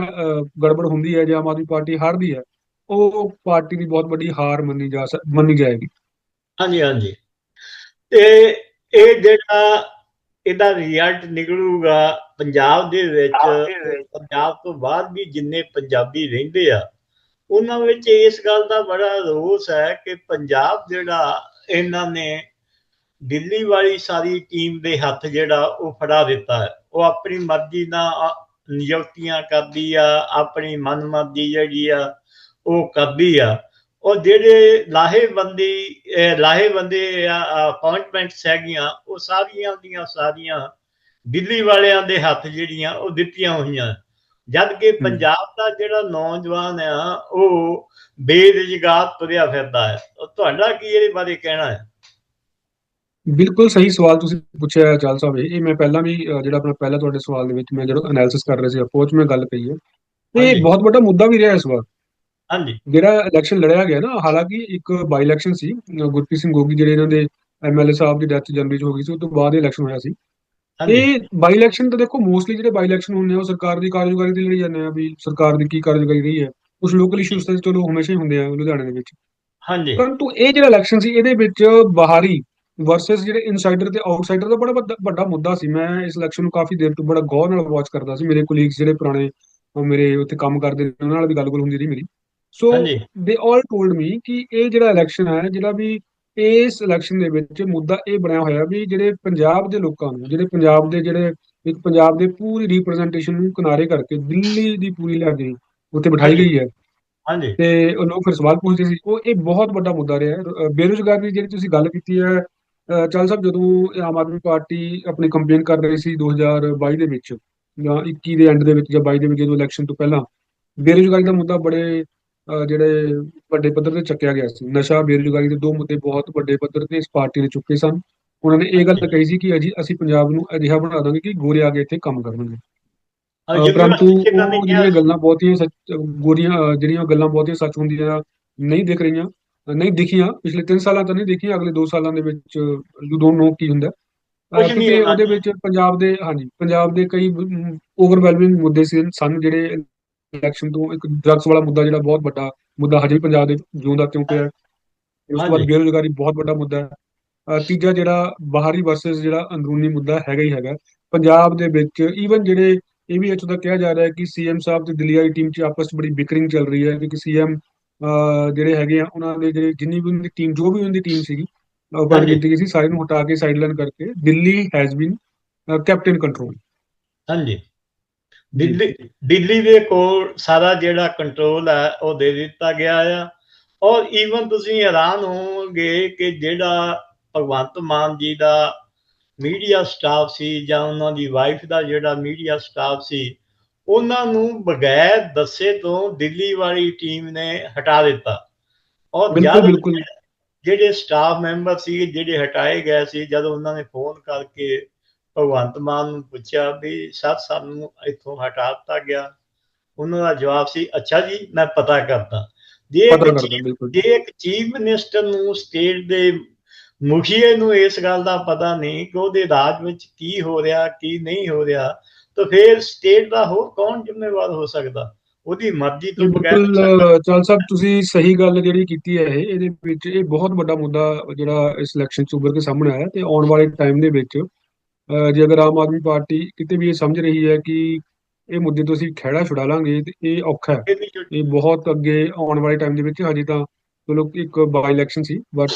ਗੜਬੜ ਹੁੰਦੀ ਹੈ ਜਾਂ ਆਮ ਆਦਮੀ ਪਾਰਟੀ ਹਾਰਦੀ ਹੈ, ਉਹ ਪਾਰਟੀ ਦੀ ਬਹੁਤ ਵੱਡੀ ਹਾਰ ਮੰਨੀ ਜਾ ਮੰਨੀ ਜਾਏਗੀ। ਹਾਂਜੀ ਹਾਂਜੀ। ਤੇ ਇਹ ਜਿਹੜਾ ਇਹਦਾ ਰਿਜ਼ਲਟ ਨਿਕਲੂਗਾ ਪੰਜਾਬ ਦੇ ਵਿੱਚ ਪੰਜਾਬ ਤੋਂ ਬਾਅਦ ਵੀ ਜਿੰਨੇ ਪੰਜਾਬੀ ਰਹਿੰਦੇ ਆ ਉਹਨਾਂ ਵਿੱਚ ਇਸ ਗੱਲ ਦਾ ਬੜਾ ਰੋਸ ਹੈ ਕਿ ਪੰਜਾਬ ਜਿਹੜਾ ਇਹਨਾਂ ਨੇ ਦਿੱਲੀ ਵਾਲੀ ਸਾਰੀ ਟੀਮ ਦੇ ਹੱਥ ਜਿਹੜਾ ਉਹ ਫੜਾ ਦਿੱਤਾ ਹੈ। ਉਹ ਆਪਣੀ ਮਰਜ਼ੀ ਨਾਲ ਨਿਯੁਕਤੀਆਂ ਕਰਦੀ ਆ ਆਪਣੀ ਮਨਮਰਜ਼ੀ ਜਿਹੜੀ ਆ ਉਹ ਕਰਦੀ ਆ। ਉਹ ਜਿਹੜੇ ਲਾਹੇਬੰਦੀ ਲਾਹੇਬੰਦੇ ਅਪਾਇੰਟਮੈਂਟਸ ਹੈਗੀਆਂ ਉਹ ਸਾਰੀਆਂ ਦੀਆਂ ਸਾਰੀਆਂ ਦਿੱਲੀ ਵਾਲਿਆਂ ਦੇ ਹੱਥ ਜਿਹੜੀਆਂ ਉਹ ਦਿੱਤੀਆਂ ਹੋਈਆਂ। ਜਦ ਕਿ ਪੰਜਾਬ ਦਾ ਜਿਹੜਾ ਨੌਜਵਾਨ ਆ ਉਹ ਬੇਰੁਜ਼ਗਾਰ ਤੁਰਿਆ ਫਿਰਦਾ ਹੈ। ਤੁਹਾਡਾ ਕੀ ਇਹਦੇ ਬਾਰੇ ਕਹਿਣਾ ਹੈ? ਬਿਲਕੁਲ ਸਹੀ ਸਵਾਲ ਤੁਸੀਂ ਪੁੱਛਿਆ ਚਾਲ ਸਾਹਿਬ ਇਹ ਮੈਂ ਪਹਿਲਾਂ ਵੀ ਜਿਹੜਾ ਆਪਣਾ ਪਹਿਲਾ ਤੁਹਾਡੇ ਸਵਾਲ ਦੇ ਵਿੱਚ ਮੈਂ ਜਦੋਂ ਐਨਾਲਿਸਿਸ ਕਰ ਰਿਹਾ ਸੀ ਅਪਰੋਚ ਮੈਂ ਗੱਲ ਕਹੀ ਹੈ। ਇਹ ਬਹੁਤ ਵੱਡਾ ਮੁੱਦਾ ਵੀ ਰਿਹਾ ਇਸ ਵਾਰ। ਹਾਂਜੀ। ਜਿਹੜਾ ਇਲੈਕਸ਼ਨ ਲੜਿਆ ਗਿਆ ਨਾ ਹਾਲਾਂਕਿ ਇੱਕ ਬਾਈ ਇਲੈਕਸ਼ਨ ਸੀ ਗੁਰਪ੍ਰੀਤ ਸਿੰਘ ਗੋਗੀ ਜਿਹੜੇ ਇਹਨਾਂ ਦੇ ਐਮਐਲਏ ਸਾਹਿਬ ਦੀ ਡੈਥ ਜਨਵਰੀ ਚ ਹੋ ਗਈ ਸੀ ਉਸ ਤੋਂ ਬਾਅਦ ਇਲੈਕਸ਼ਨ ਹੋਇਆ ਸੀ। ਇਹ ਬਾਈ ਇਲੈਕਸ਼ਨ ਤਾਂ ਦੇਖੋ ਮੋਸਟਲੀ ਜਿਹੜੇ ਬਾਈ ਇਲੈਕਸ਼ਨ ਹੁੰਦੇ ਆ ਉਹ ਸਰਕਾਰ ਦੀ ਕਾਰਜਕਾਰੀ ਦੇ ਲਈ ਜਾਂਦੇ ਆ ਵੀ ਸਰਕਾਰ ਦੀ ਕੀ ਕਾਰਜਕਾਰੀ ਰਹੀ ਹੈ। ਕੁਝ ਲੋਕਲ ਇਸ਼ੂਸ ਤਾਂ ਚਲੋ ਹਮੇਸ਼ਾ ਹੀ ਹੁੰਦੇ ਆ ਲੁਧਿਆਣੇ ਦੇ ਵਿੱਚ। ਹਾਂਜੀ। ਪਰੰਤੂ ਇਹ ਜਿਹੜਾ ਇਲੈਕਸ਼ਨ ਸੀ ਇਹਦੇ ਵਿੱਚ ਬਾਹਰੀ ਵਰਸਸ ਜਿਹੜੇ ਇਨਸਾਈਡਰ ਤੇ ਆਊਟਸਾਈਡਰ ਦਾ ਬੜਾ ਵੱਡਾ ਮੁੱਦਾ ਸੀ। ਮੈਂ ਇਸ ਇਲੈਕਸ਼ਨ ਨੂੰ ਕਾਫੀ ਦੇਰ ਤੋਂ ਬੜਾ ਗੌਰ ਨਾਲ ਵਾਚ ਕਰਦਾ ਸੀ। ਮੇਰੇ ਕੋਲੀਗਸ ਜਿਹੜੇ ਪੁਰਾਣੇ ਮੇਰੇ ਉੱਥੇ ਕੰਮ ਕਰਦੇ ਨੇ ਉਹਨਾਂ ਨਾਲ ਵੀ ਗੱਲ-ਗੁਲ ਹੁੰਦੀ ਰਹੀ ਮੇਰੀ। ਸੋ ਦੇ ਆਲ ਟੋਲਡ ਮੀ ਕਿ ਇਹ ਜਿਹੜਾ ਇਲੈਕਸ਼ਨ ਹੈ ਜਿਹੜਾ ਵੀ ਇਸ ਇਲੈਕਸ਼ਨ ਦੇ ਵਿੱਚ ਮੁੱਦਾ ਇਹ ਬਣਿਆ ਹੋਇਆ ਵੀ ਜਿਹੜੇ ਪੰਜਾਬ ਦੇ ਲੋਕਾਂ ਨੂੰ ਜਿਹੜੇ ਪੰਜਾਬ ਦੇ ਜਿਹੜੇ ਇੱਕ ਪੰਜਾਬ ਦੇ ਪੂਰੀ ਰਿਪਰੈਜ਼ੈਂਟੇਸ਼ਨ ਨੂੰ ਕਿਨਾਰੇ ਕਰਕੇ ਦਿੱਲੀ ਦੀ ਪੂਰੀ ਲੈ ਗਈ ਉੱਥੇ ਬਿਠਾਈ ਗਈ ਹੈ। ਹਾਂਜੀ। ਤੇ ਉਹ ਲੋਕ ਫਿਰ ਸਵਾਲ ਪੁੱਛਦੇ ਸੀ। ਉਹ ਇਹ ਬਹੁਤ ਵੱਡਾ ਮੁੱਦਾ ਰਿਹਾ। ਬੇਰੋਜ਼ਗਾਰੀ ਦੀ ਜਿਹੜੀ ਤੁਸੀਂ ਗੱਲ ਕੀਤੀ ਹੈ ਚੱਲ ਸਾਹਿਬ ਜਦੋਂ ਆਮ ਆਦਮੀ ਪਾਰਟੀ ਆਪਣੀ ਕੰਪੇਨ ਕਰ ਰਹੀ ਸੀ 2022 ਦੇ ਵਿੱਚ ਜਾਂ 21 ਦੇ ਐਂਡ ਦੇ ਵਿੱਚ ਜਾਂ 22 ਦੇ ਵਿੱਚ ਜਦੋਂ ਇਲੈਕਸ਼ਨ ਤੋਂ ਪਹਿਲਾਂ ਬੇਰੋਜ਼ਗਾਰੀ ਦਾ ਮੁੱਦਾ ਬੜੇ ਜਿਹੜੇ ਵੱਡੇ ਪੱਧਰ ਤੇ ਚੱਕਿਆ ਗਿਆ ਸੀ। ਨਸ਼ਾ ਬੇਰੁਜ਼ਗਾਰੀ ਦੇ ਦੋ ਮੁੱਦੇ ਬਹੁਤ ਵੱਡੇ ਪੱਧਰ ਤੇ ਇਸ ਪਾਰਟੀ ਨੇ ਚੁੱਕੇ ਸਨ। ਉਹਨਾਂ ਨੇ ਇਹ ਗੱਲ ਕਹੀ ਸੀ ਕਿ ਅਜੀ ਅਸੀਂ ਪੰਜਾਬ ਨੂੰ ਅਜਿਹਾ ਬਣਾ ਦਾਂਗੇ ਕਿ ਗੋਰੇ ਆ ਕੇ ਇੱਥੇ ਕੰਮ ਕਰਨਗੇ। ਪਰੰਤੂ ਜਿਹੜੀਆਂ ਗੱਲਾਂ ਬਹੁਤੀਆਂ ਸੱਚ ਗੋਰੀਆਂ ਜਿਹੜੀਆਂ ਗੱਲਾਂ ਬਹੁਤੀਆਂ ਸੱਚ ਹੁੰਦੀਆਂ ਨਹੀਂ ਦਿਖ ਰਹੀਆਂ ਨਹੀਂ ਦਿਖੀਆਂ ਪਿਛਲੇ 3 ਸਾਲਾਂ ਤੋਂ ਨਹੀਂ ਦਿਖੀਆਂ ਅਗਲੇ 2 ਸਾਲਾਂ ਦੇ ਵਿੱਚ ਯੂ ਡੋਨਟ ਨੋ ਕੀ ਹੁੰਦਾ? ਕਿਉਂਕਿ ਉਹਦੇ ਵਿੱਚ ਪੰਜਾਬ ਦੇ ਹਾਂਜੀ ਪੰਜਾਬ ਦੇ ਕਈ ਓਵਰਵੈਲਮਿੰਗ ਮੁੱਦੇ ਸੀ ਸਨ ਜਿਹੜੇ ਇਲੈਕਸ਼ਨ ਤੋਂ ਇੱਕ ਡਰੱਗਸ ਵਾਲਾ ਮੁੱਦਾ ਜਿਹੜਾ ਬਹੁਤ ਵੱਡਾ ਮੁੱਦਾ ਹਜੇ ਵੀ ਪੰਜਾਬ ਦੇ ਜਿਉਂਦਾ ਕਿਉਂ ਪਿਆ ਉਸ ਤੋਂ ਬਾਅਦ ਬੇਰੁਜ਼ਗਾਰੀ ਬਹੁਤ ਵੱਡਾ ਮੁੱਦਾ ਹੈ। ਤੀਜਾ ਜਿਹੜਾ ਬਾਹਰੀ ਵਰਸਸ ਜਿਹੜਾ ਅੰਦਰੂਨੀ ਮੁੱਦਾ ਹੈਗਾ ਹੀ ਹੈਗਾ। ਪੰਜਾਬ ਦੇ ਵਿੱਚ ਈਵਨ ਜਿਹੜੇ ਇਹ ਵੀ ਇੱਥੋਂ ਤੱਕ ਕਿਹਾ ਜਾ ਰਿਹਾ ਹੈ ਕਿ ਸੀਐਮ ਸਾਹਿਬ ਤੇ ਦਿੱਲੀ ਵਾਲੀ ਟੀਮ 'ਚ ਆਪਸ 'ਚ ਬੜੀ ਬਿਕਰਿੰਗ ਚੱਲ ਰਹੀ ਹੈ ਕਿਉਂਕਿ ਸੀਐਮ ਜਿਹੜੇ ਹੈਗੇ ਆ ਉਹਨਾਂ ਦੇ ਜਿਹੜੇ ਜਿੰਨੀ ਵੀ ਉਹਨਾਂ ਦੀ ਟੀਮ ਜੋ ਵੀ ਉਹਨਾਂ ਦੀ ਟੀਮ ਸੀਗੀ ਉਹ ਕੀਤੀ ਗਈ ਸੀ ਸਾਰੇ ਨੂੰ ਹਟਾ ਕੇ ਸਾਈਡਲਾਈਨ ਕਰਕੇ Delhi has been captain control ਹਾਂਜੀ। ਦਿੱਲੀ ਦਿੱਲੀ ਦੇ ਕੋਲ ਸਾਰਾ ਜਿਹੜਾ ਕੰਟਰੋਲ ਹੈ ਉਹ ਦੇ ਦਿੱਤਾ ਗਿਆ ਆ। ਔਰ ਈਵਨ ਤੁਸੀਂ ਹੈਰਾਨ ਹੋਵੋਗੇ ਕਿ ਜਿਹੜਾ ਭਗਵੰਤ ਮਾਨ ਜੀ ਦਾ ਮੀਡੀਆ ਸਟਾਫ ਸੀ ਜਾਂ ਉਹਨਾਂ ਦੀ ਵਾਈਫ ਦਾ ਜਿਹੜਾ ਮੀਡੀਆ ਸਟਾਫ ਸੀ ਉਹਨਾਂ ਨੂੰ ਬਗੈਰ ਦੱਸੇ ਤੋਂ ਦਿੱਲੀ ਵਾਲੀ ਟੀਮ ਨੇ ਹਟਾ ਦਿੱਤਾ। ਔਰ ਬਿਲਕੁਲ ਜਿਹੜੇ ਸਟਾਫ ਮੈਂਬਰ ਸੀ ਜਿਹੜੇ ਹਟਾਏ ਗਏ ਸੀ ਜਦੋਂ ਉਹਨਾਂ ਨੇ ਫੋਨ ਕਰਕੇ ਭਗਵੰਤ ਮਾਨ ਨੂੰ ਪੁੱਛਿਆ ਵੀ ਸਰ ਸਾਨੂੰ ਇੱਥੋਂ ਹਟਾ ਦਿੱਤਾ ਗਿਆ। ਉਹਨਾਂ ਦਾ ਜਵਾਬ ਸੀ ਅੱਛਾ ਜੀ ਮੈਂ ਪਤਾ ਕਰਦਾ। ਜੇ ਜੇ। ਇੱਕ ਚੀਫ ਮਿਨਿਸਟਰ ਨੂੰ ਸਟੇਟ ਦੇ ਮੁਖੀਏ ਨੂੰ ਇਸ ਗੱਲ ਦਾ ਪਤਾ ਨਹੀਂ ਕਿ ਉਹਦੇ ਰਾਜ ਵਿੱਚ ਕੀ ਹੋ ਰਿਹਾ ਕੀ ਨਹੀਂ ਹੋ ਰਿਹਾ ਤਾਂ ਫਿਰ ਸਟੇਟ ਦਾ ਹੋਰ ਕੌਣ ਜ਼ਿੰਮੇਵਾਰ ਹੋ ਸਕਦਾ? ਉਹਦੀ ਮਰਜ਼ੀ ਤੋਂ ਬਗੈਰ ਚਾਲ ਸਾਹਿਬ ਤੁਸੀਂ ਸਹੀ ਗੱਲ ਜਿਹੜੀ ਕੀਤੀ ਹੈ ਇਹ ਇਹਦੇ ਵਿੱਚ ਇਹ ਬਹੁਤ ਵੱਡਾ ਮੁੱਦਾ ਜਿਹੜਾ ਇਸ ਇਲੈਕਸ਼ਨ 'ਚ ਉੱਭਰ ਕੇ ਸਾਹਮਣੇ ਆਇਆ ਤੇ ਆਉਣ ਵਾਲੇ ਟਾਈਮ ਦੇ ਵਿੱਚ ਜੇ ਅਗਰ ਆਮ ਆਦਮੀ ਪਾਰਟੀ ਕਿਤੇ ਵੀ ਇਹ ਸਮਝ ਰਹੀ ਹੈ ਕਿ ਇਹ ਮੁੱਦੇ ਤੋਂ ਅਸੀਂ ਖਹਿੜਾ ਛੁਡਾ ਲਾਂਗੇ ਤੇ ਇਹ ਔਖਾ ਹੈ। ਇਹ ਬਹੁਤ ਅੱਗੇ ਆਉਣ ਵਾਲੇ ਟਾਈਮ ਦੇ ਵਿੱਚ ਹਜੇ ਤਾਂ ਚਲੋ ਇੱਕ ਬਾਈ ਇਲੈਕਸ਼ਨ ਸੀ ਬਟ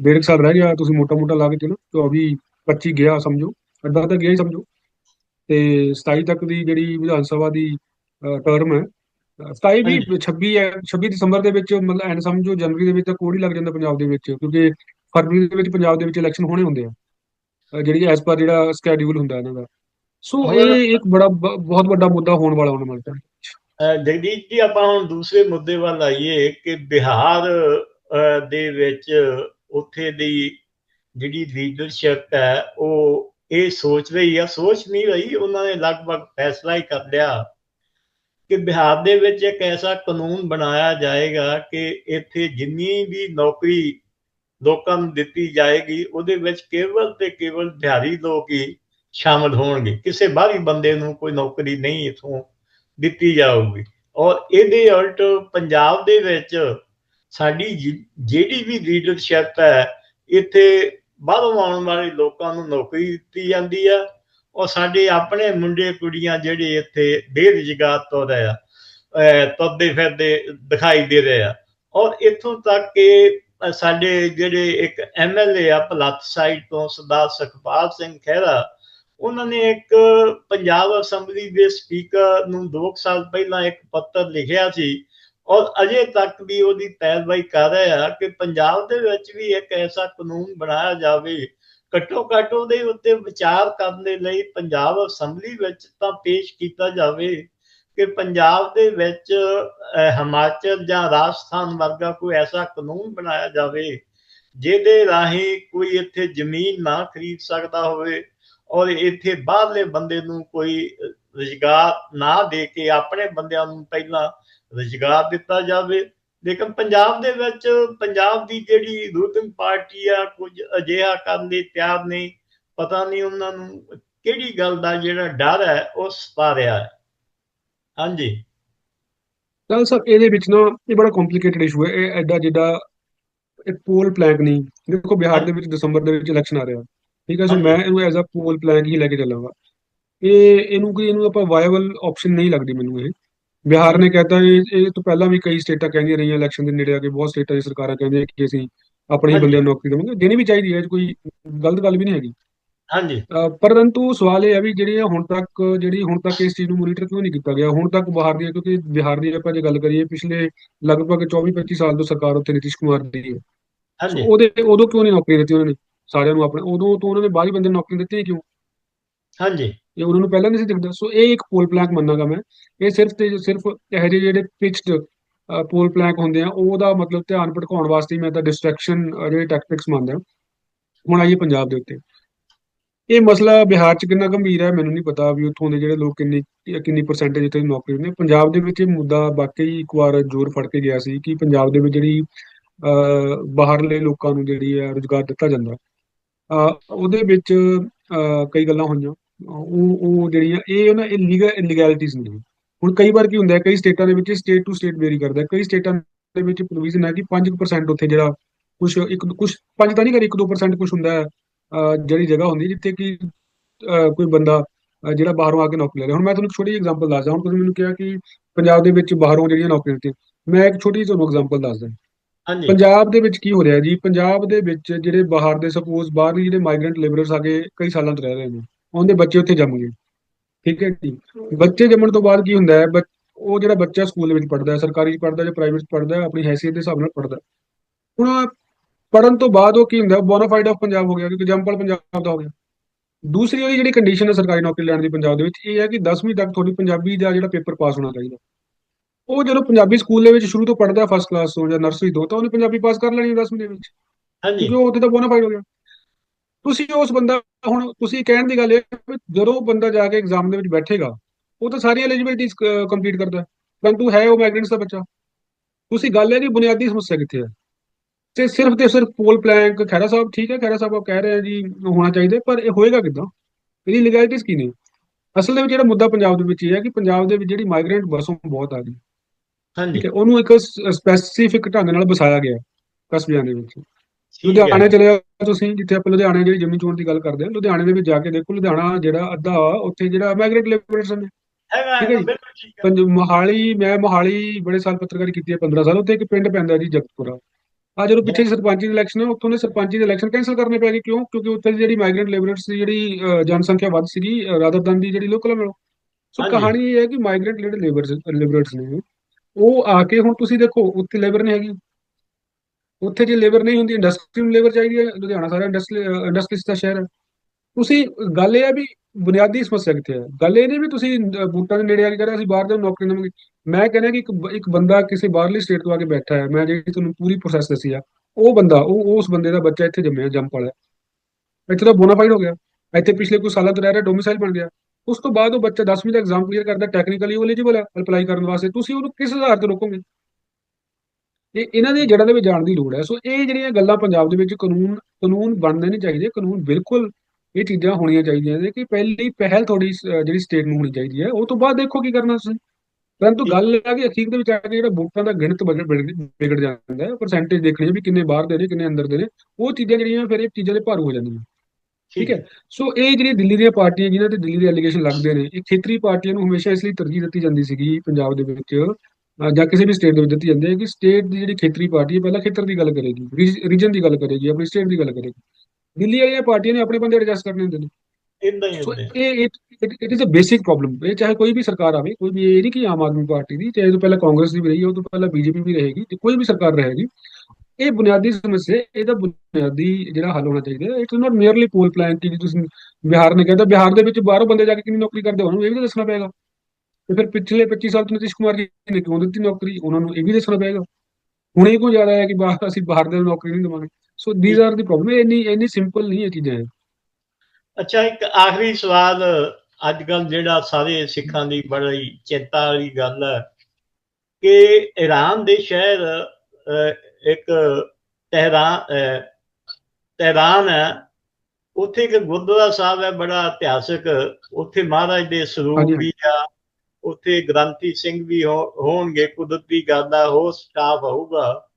ਡੇਢ ਸਾਲ ਰਹਿ ਗਿਆ ਤੁਸੀਂ ਮੋਟਾ ਮੋਟਾ ਲਾ ਕੇ ਚਲੋ 24 25 ਗਿਆ ਸਮਝੋ ਅੱਧਾ ਤਾਂ ਗਿਆ ਹੀ ਸਮਝੋ। ਤੇ 27 ਤੱਕ ਦੀ ਜਿਹੜੀ ਵਿਧਾਨ ਸਭਾ ਦੀ ਟਰਮ ਹੈ ਅ, 27 ਵੀ 26 ਹੈ 26 ਦਸੰਬਰ ਦੇ ਵਿੱਚ ਮਤਲਬ ਐਨ ਸਮਝੋ ਜਨਵਰੀ ਦੇ ਵਿੱਚ ਤਾਂ ਕੋਡ ਹੀ ਲੱਗ ਜਾਂਦਾ ਪੰਜਾਬ ਦੇ ਵਿੱਚ ਕਿਉਂਕਿ ਫਰਵਰੀ ਦੇ ਵਿੱਚ ਪੰਜਾਬ ਦੇ ਵਿੱਚ ਇਲੈਕਸ਼ਨ ਹੋਣੇ ਹੁੰਦੇ ਆ। ਜਿਹੜੀ ਐਸ ਪਰ ਜਿਹੜਾ ਸਕੇਡਿਊਲ ਹੁੰਦਾ ਇਹਨਾਂ ਦਾ। ਸੋ ਇਹ ਇੱਕ ਬੜਾ ਬਹੁਤ ਵੱਡਾ ਮੁੱਦਾ ਹੋਣ ਵਾਲਾ ਹੋਣ ਅਹ ਜਗਦੀਸ਼ ਜੀ ਆਪਾਂ ਹੁਣ ਦੂਸਰੇ ਮੁੱਦੇ ਵੱਲ ਆਈਏ ਕਿ ਬਿਹਾਰ ਦੇ ਵਿੱਚ ਉੱਥੇ ਦੀ ਜਿਹੜੀ ਲੀਡਰਸ਼ਿਪ ਹੈ ਉਹ ਇਹ ਸੋਚ ਰਹੀ ਆ ਸੋਚ ਨਹੀਂ ਰਹੀ ਉਹਨਾਂ ਨੇ ਲਗਭਗ ਫੈਸਲਾ ਹੀ ਕਰ ਲਿਆ ਕਿ ਬਿਹਾਰ ਦੇ ਵਿੱਚ ਇੱਕ ਐਸਾ ਕਾਨੂੰਨ ਬਣਾਇਆ ਜਾਏਗਾ ਕਿ ਇੱਥੇ ਜਿੰਨੀ ਵੀ ਨੌਕਰੀ ਲੋਕਾਂ ਨੂੰ ਦਿੱਤੀ ਜਾਏਗੀ, ਉਹਦੇ ਵਿੱਚ ਕੇਵਲ ਤੇ ਕੇਵਲ ਬਿਹਾਰੀ ਲੋਕ ਹੀ ਸ਼ਾਮਲ ਹੋਣਗੇ। ਕਿਸੇ ਬਾਹਰੀ ਬੰਦੇ ਨੂੰ ਕੋਈ ਨੌਕਰੀ ਨਹੀਂ ਇਥੋਂ ਦਿੱਤੀ ਜਾਊਗੀ। ਔਰ ਇਹਦੇ ਉਲਟ ਪੰਜਾਬ ਦੇ ਵਿੱਚ ਸਾਡੀ ਜਿਹੜੀ ਵੀ ਲੀਡਰਸ਼ਿਪ ਹੈ, ਇੱਥੇ ਬਾਹਰੋਂ ਆਉਣ ਵਾਲੇ ਲੋਕਾਂ ਨੂੰ ਨੌਕਰੀ ਦਿੱਤੀ ਜਾਂਦੀ ਆ। ਔਰ ਸਾਡੇ ਆਪਣੇ ਮੁੰਡੇ ਕੁੜੀਆਂ ਜਿਹੜੇ ਇੱਥੇ ਬੇਰੁਜ਼ਗਾਰ ਤੋਂ ਰਹੇ ਆ, ਅਹ ਤੁਰਦੇ ਫਿਰਦੇ ਦਿਖਾਈ ਦੇ ਰਹੇ ਆ। ਔਰ ਇੱਥੋਂ ਤੱਕ ਕਿ ਸਾਡੇ ਜਿਹੜੇ ਇੱਕ ਐਮਐਲਏ ਆ ਭਲੱਥ ਸਾਈਡ ਤੋਂ ਸਰਦਾਰ ਸੁਖਪਾਲ ਸਿੰਘ ਖਹਿਰਾ, ਉਹਨਾਂ ਨੇ ਇੱਕ ਪੰਜਾਬ ਅਸੈਂਬਲੀ ਦੇ ਸਪੀਕਰ ਨੂੰ 2 ਸਾਲ ਪਹਿਲਾਂ ਇੱਕ ਪੱਤਰ ਲਿਖਿਆ ਸੀ ਔਰ ਅਜੇ ਤੱਕ ਵੀ ਉਹਦੀ ਪੈਰਵਾਈ ਕਰ ਰਹੇ ਆ ਕਿ ਪੰਜਾਬ ਦੇ ਵਿੱਚ ਵੀ ਇੱਕ ਐਸਾ ਕਾਨੂੰਨ ਬਣਾਇਆ ਜਾਵੇ। ਘੱਟੋ ਘੱਟ ਉਹਦੇ ਉੱਤੇ ਵਿਚਾਰ ਕਰਨ ਦੇ ਲਈ ਪੰਜਾਬ ਅਸੈਂਬਲੀ ਵਿੱਚ ਤਾਂ ਪੇਸ਼ ਕੀਤਾ ਜਾਵੇ। ਕਿ ਪੰਜਾਬ ਦੇ ਵਿੱਚ ਹਿਮਾਚਲ ਜਾਂ ਰਾਜਸਥਾਨ ਵਰਗਾ ਕੋਈ ਐਸਾ ਕਾਨੂੰਨ ਬਣਾਇਆ ਜਾਵੇ ਜਿਹਦੇ ਰਾਹੀਂ ਕੋਈ ਇੱਥੇ ਜ਼ਮੀਨ ਨਾ ਖਰੀਦ ਸਕਦਾ ਹੋਵੇ ਔਰ ਇੱਥੇ ਬਾਹਰਲੇ ਬੰਦੇ ਨੂੰ ਕੋਈ ਰੁਜ਼ਗਾਰ ਨਾ ਦੇ ਕੇ ਆਪਣੇ ਬੰਦਿਆਂ ਨੂੰ ਪਹਿਲਾਂ ਰੁਜ਼ਗਾਰ ਦਿੱਤਾ ਜਾਵੇ। ਲੇਕਿਨ ਪੰਜਾਬ ਦੇ ਵਿੱਚ ਪੰਜਾਬ ਦੀ ਜਿਹੜੀ ਰੂਲਿੰਗ ਪਾਰਟੀ ਆ, ਕੁਝ ਅਜਿਹਾ ਕਰਨ ਲਈ ਤਿਆਰ ਨਹੀਂ ਪਤਾ ਨਹੀਂ ਉਹਨਾਂ ਨੂੰ ਕਿਹੜੀ ਗੱਲ ਦਾ ਜਿਹੜਾ ਡਰ ਹੈ ਉਹ ਸਤਾ ਰਿਹਾ ਹੈ। ਹਾਂਜੀ। ਤਾਂ ਸਰ ਇਹਦੇ ਵਿੱਚ ਨਾ ਇਹ ਬੜਾ ਕੰਪਲਿਕੇਟਡ ਇਸ਼ੂ ਹੈ। ਇਹ ਐਡਾ ਜਿੱਡਾ ਇਹ ਪੋਲ ਪਲੈਂਕ ਨਹੀਂ ਦੇਖੋ ਬਿਹਾਰ ਦੇ ਵਿੱਚ ਦਸੰਬਰ ਦੇ ਵਿੱਚ ਇਲੈਕਸ਼ਨ ਆ ਰਿਹਾ ਠੀਕ ਹੈ ਸੋ। ਮੈਂ ਇਹਨੂੰ ਐਜ਼ ਅ ਪੋਲ ਪਲੈਂਕ ਹੀ ਲੈ ਕੇ ਚੱਲਾਂਗਾ ਇਹ ਇਹਨੂੰ ਕੋਈ ਇਹਨੂੰ ਆਪਾਂ ਵਾਇਬਲ ਆਪਸ਼ਨ ਨਹੀਂ ਲੱਗਦੀ ਮੈਨੂੰ ਇਹ। ਬਿਹਾਰ ਨੇ ਕਹਿਤਾ ਇਹ ਇਹ ਤੋਂ ਪਹਿਲਾਂ ਵੀ ਕਈ ਸਟੇਟਾਂ ਕਹਿੰਦੀਆਂ ਰਹੀਆਂ ਇਲੈਕਸ਼ਨ ਦੇ ਨੇੜੇ ਆ ਕੇ। ਬਹੁਤ ਸਟੇਟਾਂ ਦੀ ਸਰਕਾਰਾਂ ਕਹਿੰਦੀਆਂ ਕਿ ਅਸੀਂ ਆਪਣੇ ਹੀ। ਬੰਦਿਆਂ ਨੂੰ ਨੌਕਰੀ ਦੇਵਾਂਗੇ। ਦੇਣੀ ਵੀ ਚਾਹੀਦੀ ਹੈ ਕੋਈ ਗਲਤ ਗੱਲ ਵੀ ਨਹੀਂ ਹੈਗੀ। ਹਾਂਜੀ। ਪਰੰਤੂ ਸਵਾਲ ਇਹ ਹੈ ਵੀ ਜਿਹੜੀ ਹੁਣ ਤੱਕ ਜਿਹੜੀ ਹੁਣ ਤੱਕ ਇਸ ਚੀਜ਼ ਨੂੰ ਮੋਨੀਟਰ ਕਿਉਂ ਨਹੀਂ ਕੀਤਾ ਗਿਆ? ਹੁਣ ਤੱਕ ਬਾਹਰ ਦੀ ਕਿਉਂਕਿ ਬਿਹਾਰ ਦੀ ਆਪਾਂ ਜੇ ਗੱਲ ਕਰੀਏ ਪਿਛਲੇ ਲਗਭਗ 24-25 ਸਾਲ ਤੋਂ ਸਰਕਾਰ ਉੱਥੇ ਨਿਤਿਸ਼ ਕੁਮਾਰ ਦੀ ਹੈ। ਹਾਂਜੀ। ਉਹਦੇ ਉਦੋਂ ਕਿਉਂ ਨਹੀਂ ਨੌਕਰੀ ਦਿੱਤੀ ਉਹਨਾਂ ਨੇ? ਸਾਰਿਆਂ ਨੂੰ ਆਪਣੇ ਉਦੋਂ ਤੋਂ ਉਹਨਾਂ ਨੇ ਬਾਹਰੀ ਬੰਦੇ ਨੂੰ ਨੌਕਰੀ ਦਿੱਤੀ ਕਿਉਂ? ਹਾਂਜੀ। ਇਹ ਉਹਨਾਂ ਨੂੰ ਪਹਿਲਾਂ ਨਹੀਂ ਸੀ ਦਿਖਦਾ। ਸੋ ਇਹ ਇੱਕ ਪੋਲ ਪਲੈਂਕ ਮੰਨਾਂਗਾ ਮੈਂ। ਇਹ ਸਿਰਫ ਤੇ ਸਿਰਫ ਇਹੋ ਜਿਹੇ ਜਿਹੜੇ ਪਿਚਡ ਪੋਲ ਪਲੈਂਕ ਹੁੰਦੇ ਆ ਉਹਦਾ ਮਤਲਬ ਧਿਆਨ ਭਟਕਾਉਣ ਵਾਸਤੇ ਮੈਂ ਤਾਂ ਡਿਸਟਰੈਕਸ਼ਨ ਜਿਹੜੇ ਟੈਕਟਿਕਸ ਮੰਨਦਾ। ਹੁਣ ਆਈਏ ਪੰਜਾਬ ਦੇ ਉੱਤੇ। ਇਹ ਮਸਲਾ ਬਿਹਾਰ ਚ ਕਿੰਨਾ ਗੰਭੀਰ ਹੈ ਮੈਨੂੰ ਨਹੀਂ ਪਤਾ ਵੀ ਉੱਥੋਂ ਦੇ ਜਿਹੜੇ ਲੋਕ ਕਿੰਨੀ ਕਿੰਨੀ ਪਰਸੈਂਟੇਜ ਉੱਥੇ ਨੌਕਰੀ ਨੇ ਪੰਜਾਬ ਦੇ ਵਿੱਚ ਇਹ ਮੁੱਦਾ ਵਾਕਈ ਇੱਕ ਵਾਰ ਜ਼ੋਰ ਫੜ ਕੇ ਗਿਆ ਸੀ ਕਿ ਪੰਜਾਬ ਦੇ ਵਿੱਚ ਜਿਹੜੀ ਅਹ, ਬਾਹਰਲੇ ਲੋਕਾਂ ਨੂੰ ਜਿਹੜੀ ਹੈ ਰੁਜ਼ਗਾਰ ਦਿੱਤਾ ਜਾਂਦਾ। ਉਹਦੇ ਵਿੱਚ ਕਈ ਗੱਲਾਂ ਹੋਈਆਂ। ਉਹ ਉਹ ਜਿਹੜੀਆਂ ਇਹ ਨਾ ਇਹ ਲੀਗਲ ਇਲੀਗੈਲਿਟੀਜ਼ ਨੇ। ਹੁਣ ਕਈ ਵਾਰ ਕੀ ਹੁੰਦਾ ਹੈ ਕਈ ਸਟੇਟਾਂ ਦੇ ਵਿੱਚ ਸਟੇਟ ਟੂ ਸਟੇਟ ਵੇਰੀ ਕਰਦਾ ਹੈ। ਕਈ ਸਟੇਟਾਂ ਦੇ ਵਿੱਚ ਪ੍ਰੋਵੀਜ਼ਨ ਹੈ ਕਿ 5% ਉੱਥੇ ਜਿਹੜਾ ਕੁਝ ਇੱਕ ਕੁਝ ਪੰਜ ਤਾਂ ਨਹੀਂ ਕਰ 1-2% ਕੁਝ ਹੁੰਦਾ ਹੈ। ਜਿਹੜੀ ਜਗ੍ਹਾ ਹੁੰਦੀ ਜਿੱਥੇ ਕਿ ਕੋਈ ਬੰਦਾ ਜਿਹੜਾ ਬਾਹਰੋਂ ਆ ਕੇ ਨੌਕਰੀ ਲੈ ਰਿਹਾ। ਹੁਣ ਮੈਂ ਤੁਹਾਨੂੰ ਛੋਟੀ ਜਿਹੀ ਐਗਜ਼ਾਮਪਲ ਦੱਸਦਾ। ਹੁਣ ਤੁਸੀਂ ਮੈਨੂੰ ਕਿਹਾ ਕਿ ਪੰਜਾਬ ਦੇ ਵਿੱਚ ਬਾਹਰੋਂ ਜਿਹੜੀਆਂ ਨੌਕਰੀਆਂ ਦਿੱਤੀਆਂ ਮੈਂ ਇੱਕ ਛੋਟੀ ਜਿਹੀ ਤੁਹਾਨੂੰ ਐਗਜ਼ਾਮਪਲ ਦੱਸਦਾ। ਹਾਂਜੀ। ਪੰਜਾਬ ਦੇ ਵਿੱਚ ਕੀ ਹੋ ਰਿਹਾ ਜੀ? ਪੰਜਾਬ ਦੇ ਵਿੱਚ ਜਿਹੜੇ ਬਾਹਰ ਦੇ ਸਪੋਜ਼ ਬਾਹਰਲੇ ਜਿਹੜੇ ਮਾਈਗ੍ਰੈਂਟ ਲੇਬਰਰਸ ਆ ਕੇ ਕਈ ਸਾਲਾਂ ਤੋਂ ਰਹਿ ਰਹੇ ਨੇ ਉਹਦੇ ਬੱਚੇ ਉੱਥੇ ਜੰਮ ਗਏ। ਠੀਕ ਹੈ ਜੀ? ਬੱਚੇ ਜੰਮਣ ਤੋਂ ਬਾਅਦ ਕੀ ਹੁੰਦਾ ਹੈ? ਉਹ ਜਿਹੜਾ ਬੱਚਾ ਸਕੂਲ ਦੇ ਵਿੱਚ ਪੜ੍ਹਦਾ ਹੈ ਸਰਕਾਰੀ ਚ ਪੜ੍ਹਦਾ ਜਾਂ ਪ੍ਰਾਈਵੇਟ ਚ ਪੜ੍ਹਦਾ ਹੈ ਆਪਣੀ ਹੈਸੀਅਤ ਦੇ ਹਿਸਾਬ ਨਾਲ ਪੜ੍ਹਦਾ ਹੈ। ਹੁਣ ਪੜ੍ਹਨ ਤੋਂ ਬਾਅਦ ਉਹ ਕੀ ਹੁੰਦਾ ਬੋਨਾਫਾਈਡ ਆਫ ਪੰਜਾਬ ਹੋ ਗਿਆ ਕਿਉਂਕਿ ਜੰਮਪਲ ਪੰਜਾਬ ਦਾ ਹੋ ਗਿਆ। ਦੂਸਰੀ ਉਹਦੀ ਜਿਹੜੀ ਕੰਡੀਸ਼ਨ ਹੈ ਸਰਕਾਰੀ ਨੌਕਰੀ ਲੈਣ ਦੀ ਪੰਜਾਬ ਦੇ ਵਿੱਚ ਇਹ ਹੈ ਕਿ 10ਵੀਂ ਤੱਕ ਤੁਹਾਡੀ ਪੰਜਾਬੀ ਦਾ ਜਿਹੜਾ ਪੇਪਰ ਪਾਸ ਹੋਣਾ ਚਾਹੀਦਾ। ਉਹ ਜਦੋਂ ਪੰਜਾਬੀ ਸਕੂਲ ਦੇ ਵਿੱਚ ਸ਼ੁਰੂ ਤੋਂ ਪੜ੍ਹਦਾ ਫਸਟ ਕਲਾਸ ਤੋਂ ਜਾਂ ਨਰਸਰੀ ਤੋਂ ਤਾਂ ਉਹਨੇ ਪੰਜਾਬੀ ਪਾਸ ਕਰ ਲੈਣੀ 10ਵੀਂ ਦੇ ਵਿੱਚ। ਹਾਂਜੀ। ਕਿਉਂਕਿ ਉਹ ਉੱਥੇ ਤਾਂ ਬੋਨਾਫਾਈਡ ਹੋ ਗਿਆ। ਤੁਸੀਂ ਉਸ ਬੰਦਾ ਹੁਣ ਤੁਸੀਂ ਕਹਿਣ ਦੀ ਗੱਲ ਇਹ ਜਦੋਂ ਬੰਦਾ ਜਾ ਕੇ ਐਗਜ਼ਾਮ ਦੇ ਵਿੱਚ ਬੈਠੇਗਾ ਉਹ ਤਾਂ ਸਾਰੀਆਂ ਐਲੀਜੀਬਿਲਟੀਜ਼ ਕੰਪਲੀਟ ਕਰਦਾ ਪਰੰਤੂ ਹੈ ਉਹ ਮਾਈਗ੍ਰੈਂਟਸ ਦਾ ਬੱਚਾ। ਤੁਸੀਂ ਗੱਲ ਹੈ ਜੀ ਬੁਨਿਆਦੀ ਸਮੱਸਿਆ ਕਿੱਥੇ ਹੈ? ਤੇ ਸਿਰਫ ਤੇ ਸਿਰਫ ਪੋਲ ਪਲੈਂਕ ਖੈਰਾ ਸਾਹਿਬ ਠੀਕ ਹੈ ਖੈਰਾ ਸਾਹਿਬ ਉਹ ਕਹਿ ਰਹੇ ਆ ਜੀ ਹੋਣਾ ਚਾਹੀਦਾ ਪਰ ਇਹ ਹੋਏਗਾ ਕਿੱਦਾਂ? ਇਹਦੀ ਲੀਗੈਲਿਟੀਜ਼ ਕੀ ਨੇ? ਅਸਲ ਦੇ ਵਿੱਚ ਜਿਹੜਾ ਮੁੱਦਾ ਪੰਜਾਬ ਦੇ ਵਿੱਚ ਇਹ ਹੈ ਕਿ ਪੰਜਾਬ ਦੇ ਵਿੱਚ ਜਿਹੜੀ ਮਾਈਗ੍ਰੈਂਟ ਬਰਸੋਂ ਬਹੁਤ ਆ ਗਈ ਹਾਂਜੀ। ਹੈ ਉਹਨੂੰ ਇੱਕ ਸਪੈਸੀਫਿਕ ਢੰਗ ਨਾਲ ਵਸਾਇਆ ਗਿਆ ਕਸਬਿਆਂ ਦੇ ਵਿੱਚ। ਲੁਧਿਆਣੇ ਚਲੇ ਜਾਓ ਤੁਸੀਂ ਜਿੱਥੇ ਆਪਾਂ ਲੁਧਿਆਣੇ ਜਿਹੜੀ ਜ਼ਮੀਨ ਚੋਣ ਦੀ ਗੱਲ ਕਰਦੇ ਹਾਂ ਲੁਧਿਆਣੇ ਦੇ ਵਿੱਚ ਜਾ ਕੇ ਦੇਖੋ ਲੁਧਿਆਣਾ ਜਿਹੜਾ ਅੱਧਾ ਉੱਥੇ ਜਿਹੜਾ ਮਾਈਗ੍ਰੇਟ ਲੇਬਰਰਸ ਨੇ। ਹੈਗਾ ਠੀਕ ਹੈ ਮੋਹਾਲੀ ਮੈਂ ਮੋਹਾਲੀ ਬੜੇ ਸਾਲ ਪੱਤਰਕਾਰੀ ਕੀਤੀ ਹੈ 15 ਸਾਲ ਉੱਥੇ ਇੱਕ ਪਿੰਡ ਪੈਂਦਾ ਜੀ ਜਗਤਪੁਰਾ। ਆ ਜਦੋਂ ਪਿੱਛੇ ਸਰਪੰਚੀ ਦੀ ਇਲੈਕਸ਼ਨ ਹੈ ਉੱਥੋਂ ਦੇ ਸਰਪੰਚੀ ਦੇ ਇਲੈਕਸ਼ਨ ਕੈਂਸਲ ਕਰਨੇ ਪੈ ਗਏ ਕਿਉਂ? ਕਿਉਂਕਿ ਉੱਥੇ ਜਿਹੜੀ ਮਾਈਗ੍ਰੈਂਟ ਲੇਬਰਰਸ ਦੀ ਜਿਹੜੀ ਜਨਸੰਖਿਆ ਵੱਧ ਸੀਗੀ ਰਾਦਰ ਦਨ ਦੀ ਜਿਹੜੀ ਲੋਕਲ ਨਾਲੋਂ ਸੋ। ਕਹਾਣੀ ਇਹ ਹੈ ਕਿ ਮਾਈਗ੍ਰੈਂਟ ਜਿਹੜੇ ਲੇਬਰਸ ਲੇਬਰਰਸ ਨੇ ਉਹ ਆ ਕੇ ਹੁਣ ਤੁਸੀਂ ਦੇਖੋ ਉੱਥੇ ਲੇਬਰ ਨਹੀਂ ਹੈਗੀ। ਉੱਥੇ ਜੇ ਲੇਬਰ ਨਹੀਂ ਹੁੰਦੀ ਇੰਡਸਟਰੀ ਨੂੰ ਲੇਬਰ ਚਾਹੀਦੀ ਹੈ। ਲੁਧਿਆਣਾ ਸਾਰਾ ਇੰਡਸਟਰੀ ਇੰਡਸਟਰੀਸ ਦਾ ਸ਼ਹਿਰ ਹੈ। ਤੁਸੀਂ ਗੱਲ ਇਹ ਹੈ ਵੀ ਬੁਨਿਆਦੀ ਸਮੱਸਿਆ ਕਿੱਥੇ ਹੈ? ਗੱਲ ਇਹ ਨਹੀਂ ਵੀ ਤੁਸੀਂ ਬੂਟਾਂ ਦੇ ਨੇੜੇ ਆ ਕੇ ਕਹਿੰਦੇ ਅਸੀਂ ਬਾਹਰ ਦੇ ਨੌਕਰੀ ਦੇਵਾਂਗੇ। ਮੈਂ ਕਹਿੰਦਾ ਕਿ ਇੱਕ ਇੱਕ ਬੰਦਾ ਕਿਸੇ ਬਾਹਰਲੀ ਸਟੇਟ ਤੋਂ ਆ ਕੇ ਬੈਠਾ ਹੈ, ਮੈਂ ਜਿਹੜੀ ਤੁਹਾਨੂੰ ਪੂਰੀ ਪ੍ਰੋਸੈਸ ਦੱਸੀ ਆ, ਉਹ ਬੰਦਾ, ਉਹ, ਉਸ ਬੰਦੇ ਦਾ ਬੱਚਾ ਇੱਥੇ ਜੰਮਿਆ, ਜੰਮ ਪਲਿਆ। ਇੱਥੇ ਤਾਂ ਬੋਨਾਫਾਈਡ ਹੋ ਗਿਆ। ਇੱਥੇ ਪਿਛਲੇ ਕੁਝ ਸਾਲਾਂ ਤੋਂ ਰਹਿ ਰਿਹਾ ਡੋਮਿਸਾਈਲ ਬਣ ਗਿਆ। ਉਸ ਤੋਂ ਬਾਅਦ ਉਹ ਬੱਚਾ 10ਵੀਂ ਦਾ ਐਗਜ਼ਾਮ ਕਲੀਅਰ ਕਰਦਾ ਟੈਕਨੀਕਲੀ ਉਹ ਐਲੀਜੀਬਲ ਹੈ ਅਪਲਾਈ ਕਰਨ ਵਾਸਤੇ। ਤੁਸੀਂ ਉਹਨੂੰ ਕਿਸ ਆਧਾਰ ਤੇ ਰੋਕੋਗੇ? ਇਹ, ਇਹਨਾਂ ਦੀ ਜੜ੍ਹਾਂ ਦੇ ਵਿੱਚ ਜਾਣ ਦੀ ਲੋੜ ਹੈ। ਸੋ ਇਹ ਜਿਹੜੀਆਂ ਗੱਲਾਂ ਪੰਜਾਬ ਦੇ ਵਿੱਚ ਕਾਨੂੰਨ ਕਾਨੂੰਨ ਬਣਨੇ ਨਹੀਂ ਚਾਹੀਦੇ, ਕਾਨੂੰਨ ਬਿਲਕੁਲ ਇਹ ਚੀਜ਼ਾਂ ਹੋਣੀਆਂ ਚਾਹੀਦੀਆਂ ਨੇ ਕਿ ਪਹਿਲੀ ਪਹਿਲ ਤੁਹਾਡੀ ਜਿਹੜੀ ਸਟੇਟ ਨੂੰ ਹੋਣੀ ਚਾਹੀਦੀ ਹੈ। ਉਹ ਤੋਂ ਬਾਅਦ ਦੇਖੋ ਕੀ ਕਰਨਾ ਤੁਸੀਂ। ਪਰੰਤੂ ਗੱਲ ਹੈ ਕਿ ਅਖੀਰ ਦੇ ਵਿੱਚ ਆ ਕੇ ਜਿਹੜਾ ਵੋਟਾਂ ਦਾ ਗਿਣਤ ਵਿਗੜ ਜਾਂਦਾ ਹੈ। ਪਰਸੈਂਟੇਜ ਦੇਖਣੀ ਹੈ ਵੀ ਕਿੰਨੇ ਬਾਹਰ ਦੇ ਨੇ ਕਿੰਨੇ ਅੰਦਰ ਦੇ ਨੇ। ਉਹ ਚੀਜ਼ਾਂ ਜਿਹੜੀਆਂ ਫਿਰ ਇਹ ਚੀਜ਼ਾਂ ਦੇ ਭਾਰੂ ਹੋ ਜਾਂਦੀਆਂ। ਠੀਕ ਹੈ। ਸੋ ਇਹ ਜਿਹੜੀਆਂ ਦਿੱਲੀ ਦੀਆਂ ਪਾਰਟੀਆਂ ਜਿਨ੍ਹਾਂ ਤੇ ਦਿੱਲੀ ਦੇ ਐਲੀਗੇਸ਼ਨ ਲੱਗਦੇ ਨੇ ਇਹ ਖੇਤਰੀ ਪਾਰਟੀਆਂ ਨੂੰ ਹਮੇਸ਼ਾ ਇਸ ਲਈ ਤਰਜੀਹ ਦਿੱਤੀ ਜਾਂਦੀ ਸੀਗੀ ਪੰਜਾਬ ਦੇ ਵਿੱਚ ਜਾਂ ਕਿਸੇ ਵੀ ਸਟੇਟ ਦੇ ਵਿੱਚ ਦਿੱਤੀ ਜਾਂਦੀ ਹੈ ਕਿ ਸਟੇਟ ਦੀ ਜਿਹੜੀ ਖੇਤਰੀ ਪਾਰਟੀ ਹੈ ਪਹਿਲਾਂ ਖੇਤਰ ਦੀ ਗੱਲ ਕਰੇਗੀ ਰੀਜਨ ਦੀ ਗੱਲ ਕਰੇਗੀ ਆਪਣੀ ਸਟੇਟ ਦੀ ਗੱਲ ਕਰੇਗੀ। ਦਿੱਲੀ ਵਾਲੀਆਂ ਪਾਰਟੀਆਂ ਨੇ ਆਪਣੇ ਬੰਦੇ ਐਡਜਸਟ ਕਰਨੇ ਹੁੰਦੇ ਨੇ। ਇਦਾਂ ਹੀ ਹੁੰਦੇ ਇਹ it is a basic problem ਇਹ ਚਾਹੇ ਕੋਈ ਵੀ ਸਰਕਾਰ ਆਵੇ ਕੋਈ ਵੀ ਇਹ ਨਹੀਂ ਕਿ ਆਮ ਆਦਮੀ ਪਾਰਟੀ ਦੀ ਚਾਹੇ ਤੋਂ ਪਹਿਲਾਂ ਕਾਂਗਰਸ ਦੀ ਵੀ ਰਹੀ ਹੈ ਉਹ ਤੋਂ ਪਹਿਲਾਂ ਬੀਜੇਪੀ ਵੀ ਰਹੇਗੀ ਤੇ ਕੋਈ ਵੀ ਸਰਕਾਰ ਰਹੇਗੀ। ਇਹ ਬੁਨਿਆਦੀ ਸਮੱਸਿਆ ਇਹਦਾ ਬੁਨਿਆਦੀ ਜਿਹੜਾ ਹੱਲ ਹੋਣਾ ਚਾਹੀਦਾ it's not merely poll plan ਕਿ ਤੁਸੀਂ ਬਿਹਾਰ ਨੇ ਕਹਿੰਦਾ ਬਿਹਾਰ ਦੇ ਵਿੱਚ ਬਾਹਰੋਂ ਬੰਦੇ ਜਾ ਕੇ ਕਿੰਨੀ ਨੌਕਰੀ ਕਰਦੇ ਉਹਨੂੰ ਇਹ ਵੀ ਦੱਸਣਾ ਪਏਗਾ। ਤੇ ਫਿਰ ਪਿਛਲੇ 25 ਸਾਲ ਤੋਂ ਨਿਤਿਸ਼ ਕੁਮਾਰ ਜੀ ਨੇ ਕਿਉਂ ਦਿੱਤੀ ਨੌਕਰੀ? ਉਹਨਾਂ ਨੂੰ ਇਹ ਵੀ ਦੱਸਣਾ ਪਏਗਾ। ਹੁਣ ਇਹ ਕਿਉਂ ਜ਼ਿਆਦਾ ਹੈ ਕਿ ਬਾਹਰ ਅਸੀਂ ਬਾਹਰ ਦੇ ਨੌਕਰੀ ਨਹੀਂ ਦੇਵਾਂਗੇ। So these are the problem ਇੰਨੀ ਇੰਨੀ ਸਿੰਪਲ ਨਹੀਂ ਇਹ ਚੀਜ਼ਾਂ ਅੱਛਾ ਇੱਕ ਆਖਰੀ ਸਵਾਲ ਅੱਜ ਕੱਲ ਜਿਹੜਾ ਸਾਰੇ ਸਿੱਖਾਂ ਦੀ ਬੜੀ ਚਿੰਤਾ ਵਾਲੀ ਗੱਲ ਹੈ ਕਿ ਈਰਾਨ ਦੇ ਸ਼ਹਿਰ ਇੱਕ ਤਹਿਰਾਨ ਤਹਿਰਾਨ ਹੈ ਉੱਥੇ ਇੱਕ ਗੁਰਦੁਆਰਾ ਸਾਹਿਬ ਹੈ ਬੜਾ ਇਤਿਹਾਸਕ ਉੱਥੇ ਮਹਾਰਾਜ ਦੇ ਸਰੂਪ। ਵੀ ਆ ਉੱਥੇ ਗ੍ਰੰਥੀ ਸਿੰਘ ਵੀ ਹੋਣਗੇ ਕੁਦਰਤੀ ਗੱਲ ਦਾ ਹੋ ਸਟਾਫ ਹੋਊਗਾ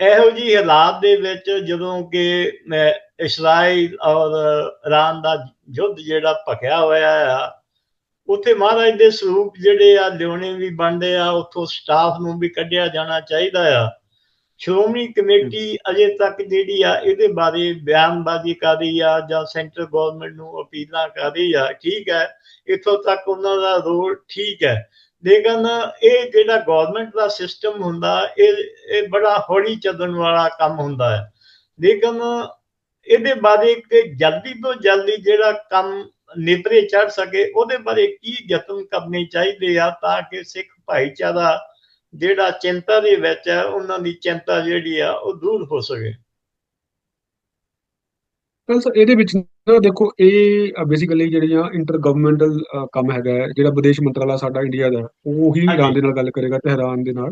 ਇਹੋ ਜੀ ਹਾਲਾਤ ਦੇ ਵਿੱਚ ਜਦੋਂ ਕਿ ਅਹ, ਔਰ ਇਰਾਨ ਦਾ ਯੁੱਧ ਜਿਹੜਾ ਭਖਿਆ ਹੋਇਆ ਆ ਉੱਥੇ ਮਹਾਰਾਜ ਦੇ ਸਰੂਪ ਜਿਹੜੇ ਆ ਲਿਓਣੇ ਵੀ ਬਣਦੇ ਆ ਉੱਥੋਂ ਸਟਾਫ ਨੂੰ ਵੀ ਕੱਢਿਆ ਜਾਣਾ ਚਾਹੀਦਾ ਆ। ਸ਼੍ਰੋਮਣੀ ਕਮੇਟੀ ਅਜੇ ਤੱਕ ਜਿਹੜੀ ਆ ਇਹਦੇ ਬਾਰੇ ਬਿਆਨਬਾਜ਼ੀ ਕਰ ਰਹੀ ਆ ਜਾਂ ਸੈਂਟਰ ਗਵਰਨਮੈਂਟ ਨੂੰ ਅਪੀਲਾਂ ਕਰ ਰਹੀ ਆ ਠੀਕ ਹੈ। ਇੱਥੋਂ ਤੱਕ ਉਹਨਾਂ ਦਾ ਰੋਲ ਠੀਕ ਹੈ। ਲੇਕਿਨ ਇਹ ਜਿਹੜਾ ਗਵਰਨਮੈਂਟ ਦਾ ਸਿਸਟਮ ਹੁੰਦਾ, ਇਹ ਇਹ ਬੜਾ ਹੌਲੀ ਚੱਲਣ ਵਾਲਾ ਕੰਮ ਹੁੰਦਾ ਹੈ। ਲੇਕਿਨ ਇਹਦੇ ਬਾਰੇ ਕਿ ਜਲਦੀ ਤੋਂ ਜਲਦੀ ਜਿਹੜਾ ਕੰਮ ਨਿਪਰੇ ਚੜ ਸਕੇ, ਉਹਦੇ ਬਾਰੇ ਕੀ ਯਤਨ ਕਰਨੇ ਚਾਹੀਦੇ ਆ ਤਾਂ ਕਿ ਸਿੱਖ ਭਾਈਚਾਰਾ ਜਿਹੜਾ ਚਿੰਤਾ ਦੇ ਵਿੱਚ ਹੈ, ਉਹਨਾਂ ਦੀ ਚਿੰਤਾ ਜਿਹੜੀ ਆ, ਉਹ ਦੂਰ ਹੋ ਸਕੇ। ਸਰ ਇਹਦੇ ਵਿੱਚ ਨਾ ਦੇਖੋ ਇਹ ਬੇਸਿਕਲੀ ਜਿਹੜੀਆਂ ਇੰਟਰ ਗਵਰਨਮੈਂਟਲ ਕੰਮ ਹੈਗਾ ਜਿਹੜਾ ਵਿਦੇਸ਼ ਮੰਤਰਾਲਾ ਸਾਡਾ ਇੰਡੀਆ ਦਾ ਉਹ ਹੀ ਇਰਾਨ ਦੇ ਨਾਲ ਗੱਲ ਕਰੇਗਾ ਤਹਿਰਾਨ ਦੇ ਨਾਲ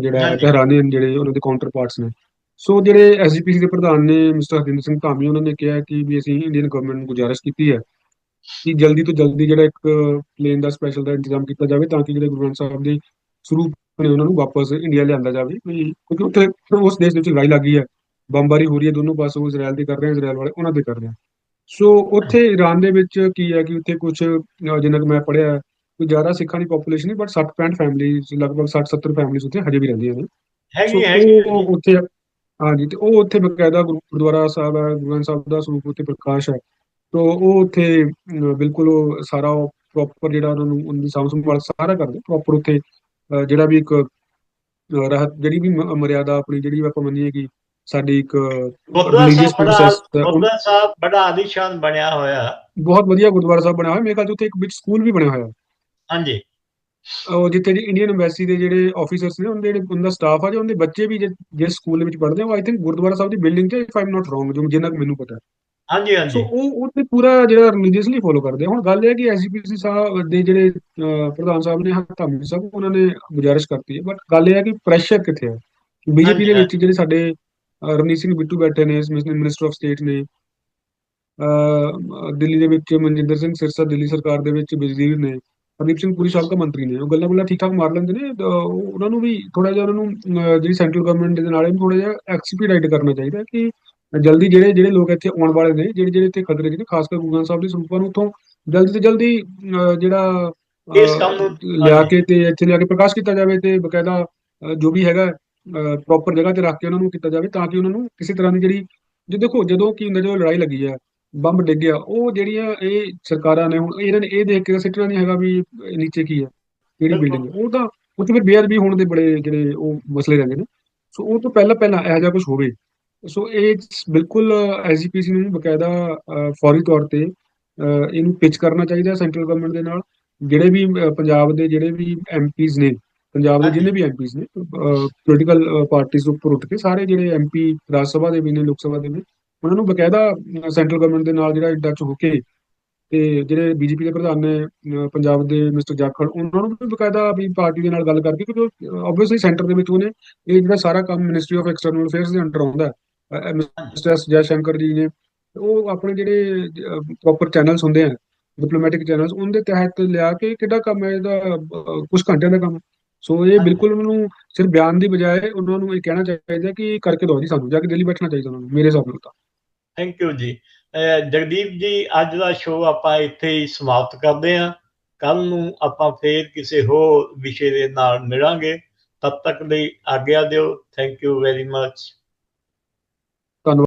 ਜਿਹੜਾ ਹਾਂਜੀ। ਤਹਿਰਾਨੀਅਨ ਜਿਹੜੇ ਉਹਨਾਂ ਦੇ ਕਾਊਂਟਰ ਪਾਰਟਸ ਨੇ। ਸੋ ਜਿਹੜੇ ਐਸਜੀਪੀਸੀ ਦੇ ਪ੍ਰਧਾਨ ਨੇ ਮਿਸਟਰ ਹਰਜਿੰਦਰ ਸਿੰਘ ਧਾਮੀ ਉਹਨਾਂ ਨੇ ਕਿਹਾ ਕਿ ਵੀ ਅਸੀਂ ਇੰਡੀਅਨ ਗਵਰਨਮੈਂਟ ਨੂੰ ਗੁਜ਼ਾਰਿਸ਼ ਕੀਤੀ ਹੈ ਕਿ ਜਲਦੀ ਤੋਂ ਜਲਦੀ ਜਿਹੜਾ ਇੱਕ ਪਲੇਨ ਦਾ ਸਪੈਸ਼ਲ ਦਾ ਇੰਤਜ਼ਾਮ ਕੀਤਾ ਜਾਵੇ ਤਾਂ ਕਿ ਜਿਹੜੇ ਗੁਰੂ ਗ੍ਰੰਥ ਸਾਹਿਬ ਦੇ ਸਰੂਪ ਨੇ ਉਹਨਾਂ ਨੂੰ ਵਾਪਸ ਇੰਡੀਆ ਲਿਆਂਦਾ ਜਾਵੇ। ਕਿਉਂਕਿ ਉੱਥੇ ਉਸ ਦੇਸ਼ ਦੇ ਵਿੱਚ ਲੜਾਈ ਲੱਗੀ ਹੈ। ਬੰਬਾਰੀ ਹੋ ਰਹੀ ਹੈ ਦੋਨੋਂ ਪਾਸੋਂ ਇਜ਼ਰਾਈਲ ਦੀ ਕਰ ਰਹੇ ਆ ਇਜ਼ਰਾਈਲ ਵਾਲੇ ਉਹਨਾਂ ਦੇ ਕਰ ਰਹੇ ਆ। ਸੋ ਉੱਥੇ ਈਰਾਨ ਦੇ ਵਿੱਚ ਕੀ ਹੈ ਕਿ ਉੱਥੇ ਕੁਝ ਜਿੰਨਾ ਕਿ ਮੈਂ ਪੜ੍ਹਿਆ ਕੋਈ ਜ਼ਿਆਦਾ ਸਿੱਖਾਂ ਦੀ ਪੋਪੂਲੇਸ਼ਨ ਨਹੀਂ ਬਟ 60 65 ਫੈਮਿਲੀਜ਼ ਲਗਭਗ 60 70 ਫੈਮਿਲੀਜ਼ ਉੱਥੇ ਹਜੇ ਵੀ ਰਹਿੰਦੀਆਂ ਨੇ। ਹੈਗੀ ਉਹ ਉੱਥੇ ਹਾਂਜੀ ਤੇ ਉਹ ਉੱਥੇ ਬਕਾਇਦਾ ਗੁਰੂ- ਗੁਰਦੁਆਰਾ ਸਾਹਿਬ ਹੈ ਗੁਰੂ ਸਾਹਿਬ ਦਾ ਸਰੂਪ ਉੱਤੇ ਪ੍ਰਕਾਸ਼ ਹੈ। ਤੋ ਉਹ ਉੱਥੇ ਬਿਲਕੁਲ ਉਹ ਸਾਰਾ ਪ੍ਰੋਪਰ ਜਿਹੜਾ ਉਹਨਾਂ ਨੂੰ ਉਹਨਾਂ ਦੀ ਸਾਂਭ ਸੰਭਾਲ ਸਾਰਾ ਕਰਦੇ ਪ੍ਰੋਪਰ ਉੱਥੇ ਜਿਹੜਾ ਵੀ ਇੱਕ ਰਹਿਤ ਜਿਹੜੀ ਵੀ ਮਰਿਆਦਾ ਆਪਣੀ ਜਿਹੜੀ ਆਪਾਂ ਮੰਨੀਏ ਕਿ ਸਾਡੀ ਇੱਕ ਗੁਰਦੁਆਰਾ religious ਸਾਹਿਬ ਬੜਾ ਉਹ ਗੁਰਦੁਆਰਾ ਸਾਹਿਬ ਬੜਾ ਆਲੀਸ਼ਾਨ ਬਣਿਆ ਹੋਇਆ। ਬਹੁਤ ਵਧੀਆ ਗੁਰਦੁਆਰਾ ਸਾਹਿਬ ਬਣਿਆ ਹੋਇਆ। ਮੇਰੇ ਖਿਆਲ 'ਚ ਉੱਥੇ ਇੱਕ ਵਿੱਚ ਸਕੂਲ ਵੀ ਬਣਿਆ ਹੋਇਆ। ਹਾਂਜੀ। ਉਹ ਜਿੱਥੇ ਦੀ ਇੰਡੀਅਨ ਐਮਬੈਸੀ ਦੇ ਜਿਹੜੇ ਆਫੀਸਰਸ ਨੇ ਉਹਨਾਂ ਦੇ ਜਿਹੜੇ ਉਹਨਾਂ ਦਾ ਸਟਾਫ ਆ ਜਾਂ ਉਹਦੇ ਬੱਚੇ ਵੀ ਜਿ- ਜਿਸ ਸਕੂਲ ਦੇ ਵਿੱਚ ਪੜ੍ਹਦੇ ਆ ਉਹ ਆਈ ਥਿੰਕ ਗੁਰਦੁਆਰਾ ਸਾਹਿਬ ਦੀ ਬਿਲਡਿੰਗ 'ਚ if I am not wrong ਜੋ ਜਿੰਨਾ ਕੁ ਮੈਨੂੰ ਪਤਾ। ਹੈ ਹਾਂਜੀ। ਸੋ ਹਾਂਜੀ ਉਹ ਉਹ ਤੇ ਪੂਰਾ ਜਿਹੜਾ ਰਿਲੀਜੀਅਸਲੀ ਫੋਲੋ ਕਰਦੇ ਹੁਣ ਗੱਲ ਇਹ ਹੈ ਕਿ ਐਸਜੀਪੀਸੀ ਸਾਹਿਬ ਦੇ ਜਿਹੜੇ ਪ੍ਰਧਾਨ ਸਾਹਿਬ ਨੇ ਹਰਧਾਮੀ ਸਾਹਿਬ ਉਹਨਾਂ ਨੇ ਗੁਜ਼ਾਰਿਸ਼ ਕਰਤੀ ਹੈ। ਬਟ ਗੱਲ ਇਹ ਹੈ ਕਿ ਪ੍ਰੈਸ਼ਰ ਕਿੱਥੇ ਹੈ ਬੀਜੇਪੀ ਹਾਂਜੀ ਦੇ ਵਿੱਚ ਜਿਹੜੇ ਸਾਡੇ ਰਣਜੀਤ ਸਿੰਘ ਬਿੱਟੂ ਬੈਠੇ ਨੇ ਮਿਨਿਸਟਰ ਆਫ ਸਟੇਟ ਨੇ। ਦਿੱਲੀ ਦੇ ਵਿੱਚ ਮਨਜਿੰਦਰ ਸਿੰਘ ਸਿਰਸਾ ਦਿੱਲੀ ਸਰਕਾਰ ਦੇ ਵਿੱਚ ਵਜ਼ੀਰ ਨੇ। ਹਰਦੀਪ ਸਿੰਘ ਪੁਰੀ ਸਾਬਕਾ ਮੰਤਰੀ ਨੇ। ਉਹ ਗੱਲਾਂ ਗੁੱਲਾਂ ਠੀਕ ਠਾਕ ਮਾਰ ਲੈਂਦੇ ਨੇ ਉਹਨਾਂ ਨੂੰ ਵੀ ਥੋੜਾ ਜਿਹਾ ਉਹਨਾਂ ਨੂੰ ਜਿਹੜੀ ਸੈਂਟਰਲ ਗਵਰਨਮੈਂਟ ਦੇ ਨਾਲ ਇਹ ਥੋੜਾ ਜਿਹਾ ਐਕਸਪੀਡਾਈਟ ਕਰਨਾ ਚਾਹੀਦਾ ਕਿ ਜਲਦੀ ਜਿਹੜੇ ਜਿਹੜੇ ਲੋਕ ਇੱਥੇ ਆਉਣ ਵਾਲੇ ਨੇ ਜਿਹੜੇ ਜਿਹੜੇ ਇੱਥੇ ਖਤਰੇ ਨੇ ਖਾਸ ਕਰ ਗੁਰੂ ਗ੍ਰੰਥ ਸਾਹਿਬ ਦੇ ਸਰੂਪਾਂ ਨੂੰ ਉੱਥੋਂ ਜਲਦੀ ਤੋਂ ਜਲਦੀ ਜਿਹੜਾ ਇਸ ਕੰਮ ਨੂੰ ਲਿਆ ਕੇ ਤੇ ਇੱਥੇ ਲਿਆ ਕੇ ਪ੍ਰਕਾਸ਼ ਕੀਤਾ ਜਾਵੇ ਤੇ ਬਕਾਇਦਾ ਜੋ ਵੀ ਹੈਗਾ ਪ੍ਰੋਪਰ ਜਗ੍ਹਾ ਤੇ ਰੱਖ ਕੇ ਉਹਨਾਂ ਨੂੰ ਕੀਤਾ ਜਾਵੇ ਤਾਂ ਕਿ ਉਹਨਾਂ ਨੂੰ ਕਿਸੇ ਤਰ੍ਹਾਂ ਦੀ ਜਿਹੜੀ ਜੇ ਦੇਖੋ ਜਦੋਂ ਕੀ ਹੁੰਦਾ ਜਦੋਂ ਲੜਾਈ ਲੱਗੀ ਆ ਬੰਬ ਡਿੱਗਿਆ ਉਹ ਜਿਹੜੀਆਂ ਇਹ ਸਰਕਾਰਾਂ ਨੇ ਹੁਣ ਇਹਨਾਂ ਨੇ ਇਹ ਦੇਖ ਕੇ ਸਿੱਟਣਾ ਨਹੀਂ ਹੈਗਾ ਵੀ ਨੀਚੇ ਕੀ ਹੈ ਕਿਹੜੀ। ਬਿਲਡਿੰਗ ਉਹ ਤਾਂ ਉੱਥੇ ਫਿਰ ਬੇਅਦਬੀ ਹੋਣ ਦੇ ਬੜੇ ਜਿਹੜੇ ਉਹ ਮਸਲੇ ਰਹਿੰਦੇ ਨੇ। ਸੋ ਉਹ ਤੋਂ ਪਹਿਲਾਂ ਪਹਿਲਾਂ ਇਹੋ ਜਿਹਾ ਕੁਝ ਹੋਵੇ। ਸੋ ਇਹ ਬਿਲਕੁਲ ਐਸਜੀਪੀਸੀ ਨੂੰ ਬਕਾਇਦਾ ਫੌਰੀ ਤੌਰ ਤੇ ਇਹਨੂੰ ਪਿਚ ਕਰਨਾ ਚਾਹੀਦਾ ਸੈਂਟਰਲ ਗਵਰਨਮੈਂਟ ਦੇ ਨਾਲ। ਜਿਹੜੇ ਵੀ ਪੰਜਾਬ ਦੇ ਜਿਹੜੇ ਵੀ ਐਮਪੀਜ਼ ਨੇ ਪੰਜਾਬ ਦੇ। ਜਿੰਨੇ ਵੀ ਐਮਪੀਜ਼ ਨੇ ਪੋਲੀਟੀਕਲ ਪਾਰਟੀਆਂ ਤੋਂ ਉੱਪਰ ਉੱਠ ਕੇ ਸਾਰੇ ਜਿਹੜੇ ਐਮਪੀ ਰਾਜ ਸਭਾ ਦੇ ਵੀ ਨੇ ਲੋਕ ਸਭਾ ਦੇ ਵੀ ਉਹਨਾਂ ਨੂੰ ਬਕਾਇਦਾ ਸੈਂਟਰਲ ਗਵਰਨਮੈਂਟ ਦੇ ਨਾਲ ਜਿਹੜਾ ਟੱਚ ਹੋ ਕੇ ਤੇ ਜਿਹੜੇ ਬੀਜੇਪੀ ਦੇ ਪ੍ਰਧਾਨ ਨੇ ਪੰਜਾਬ ਦੇ ਮਿਸਟਰ ਜਾਖੜ ਉਹਨਾਂ ਨੂੰ ਵੀ ਬਕਾਇਦਾ ਵੀ ਪਾਰਟੀ ਦੇ ਨਾਲ ਗੱਲ ਕਰਕੇ ਕਿਉਂਕਿ ਆਬਵੀਅਸਲੀ ਸੈਂਟਰ ਦੇ ਵਿੱਚ ਉਹਨੇ ਇਹ ਜਿਹੜਾ ਸਾਰਾ ਕੰਮ ਮਿਨਿਸਟਰੀ ਆਫ ਐਕਸਟਰਨਲ ਅਫੇਅਰਸ ਦੇ ਅੰਡਰ ਆਉਂਦਾ ਮਿਸਟਰ ਜੈ ਸ਼ੰਕਰ ਜੀ ਨੇ ਉਹ ਆਪਣੇ ਜਿਹੜੇ ਪ੍ਰੋਪਰ ਚੈਨਲਸ ਹੁੰਦੇ ਆ ਡਿਪਲੋਮੈਟਿਕ ਚੈਨਲਸ ਉਹਨਾਂ ਦੇ ਤਹਿਤ ਲਿਆ ਕੇ ਕਿਹੜਾ ਕੰਮ ਹੈ ਇਹਦਾ ਕੁਝ ਘੰਟਿਆਂ ਦਾ ਕੰਮ ਸੋ ਇਹ ਬਿਲਕੁਲ ਉਹਨਾਂ ਨੂੰ ਸਿਰਫ ਬਿਆਨ ਦੀ ਬਜਾਏ ਉਹਨਾਂ ਨੂੰ ਇਹ ਕਹਿਣਾ ਚਾਹੀਦਾ ਕਿ ਕਰਕੇ ਦਿਓ ਜੀ ਸਾਨੂੰ, ਜਾ ਕੇ ਦਿੱਲੀ ਬੈਠਣਾ ਚਾਹੀਦਾ ਉਹਨਾਂ ਨੂੰ, ਮੇਰੇ ਹਿਸਾਬ ਨਾਲ ਤਾਂ। ਥੈਂਕ ਯੂ ਜੀ। ਜਗਦੀਪ ਜੀ, ਅੱਜ ਦਾ ਸ਼ੋਅ ਆਪਾਂ ਇੱਥੇ ਹੀ ਸਮਾਪਤ ਕਰਦੇ ਹਾਂ। ਕੱਲ ਨੂੰ ਆਪਾਂ ਫੇਰ ਕਿਸੇ ਹੋਰ ਵਿਸ਼ੇ ਦੇ ਨਾਲ ਮਿਲਾਂਗੇ। ਤਦ ਤੱਕ ਲਈ ਆਗਿਆ ਦਿਓ। Thank you very much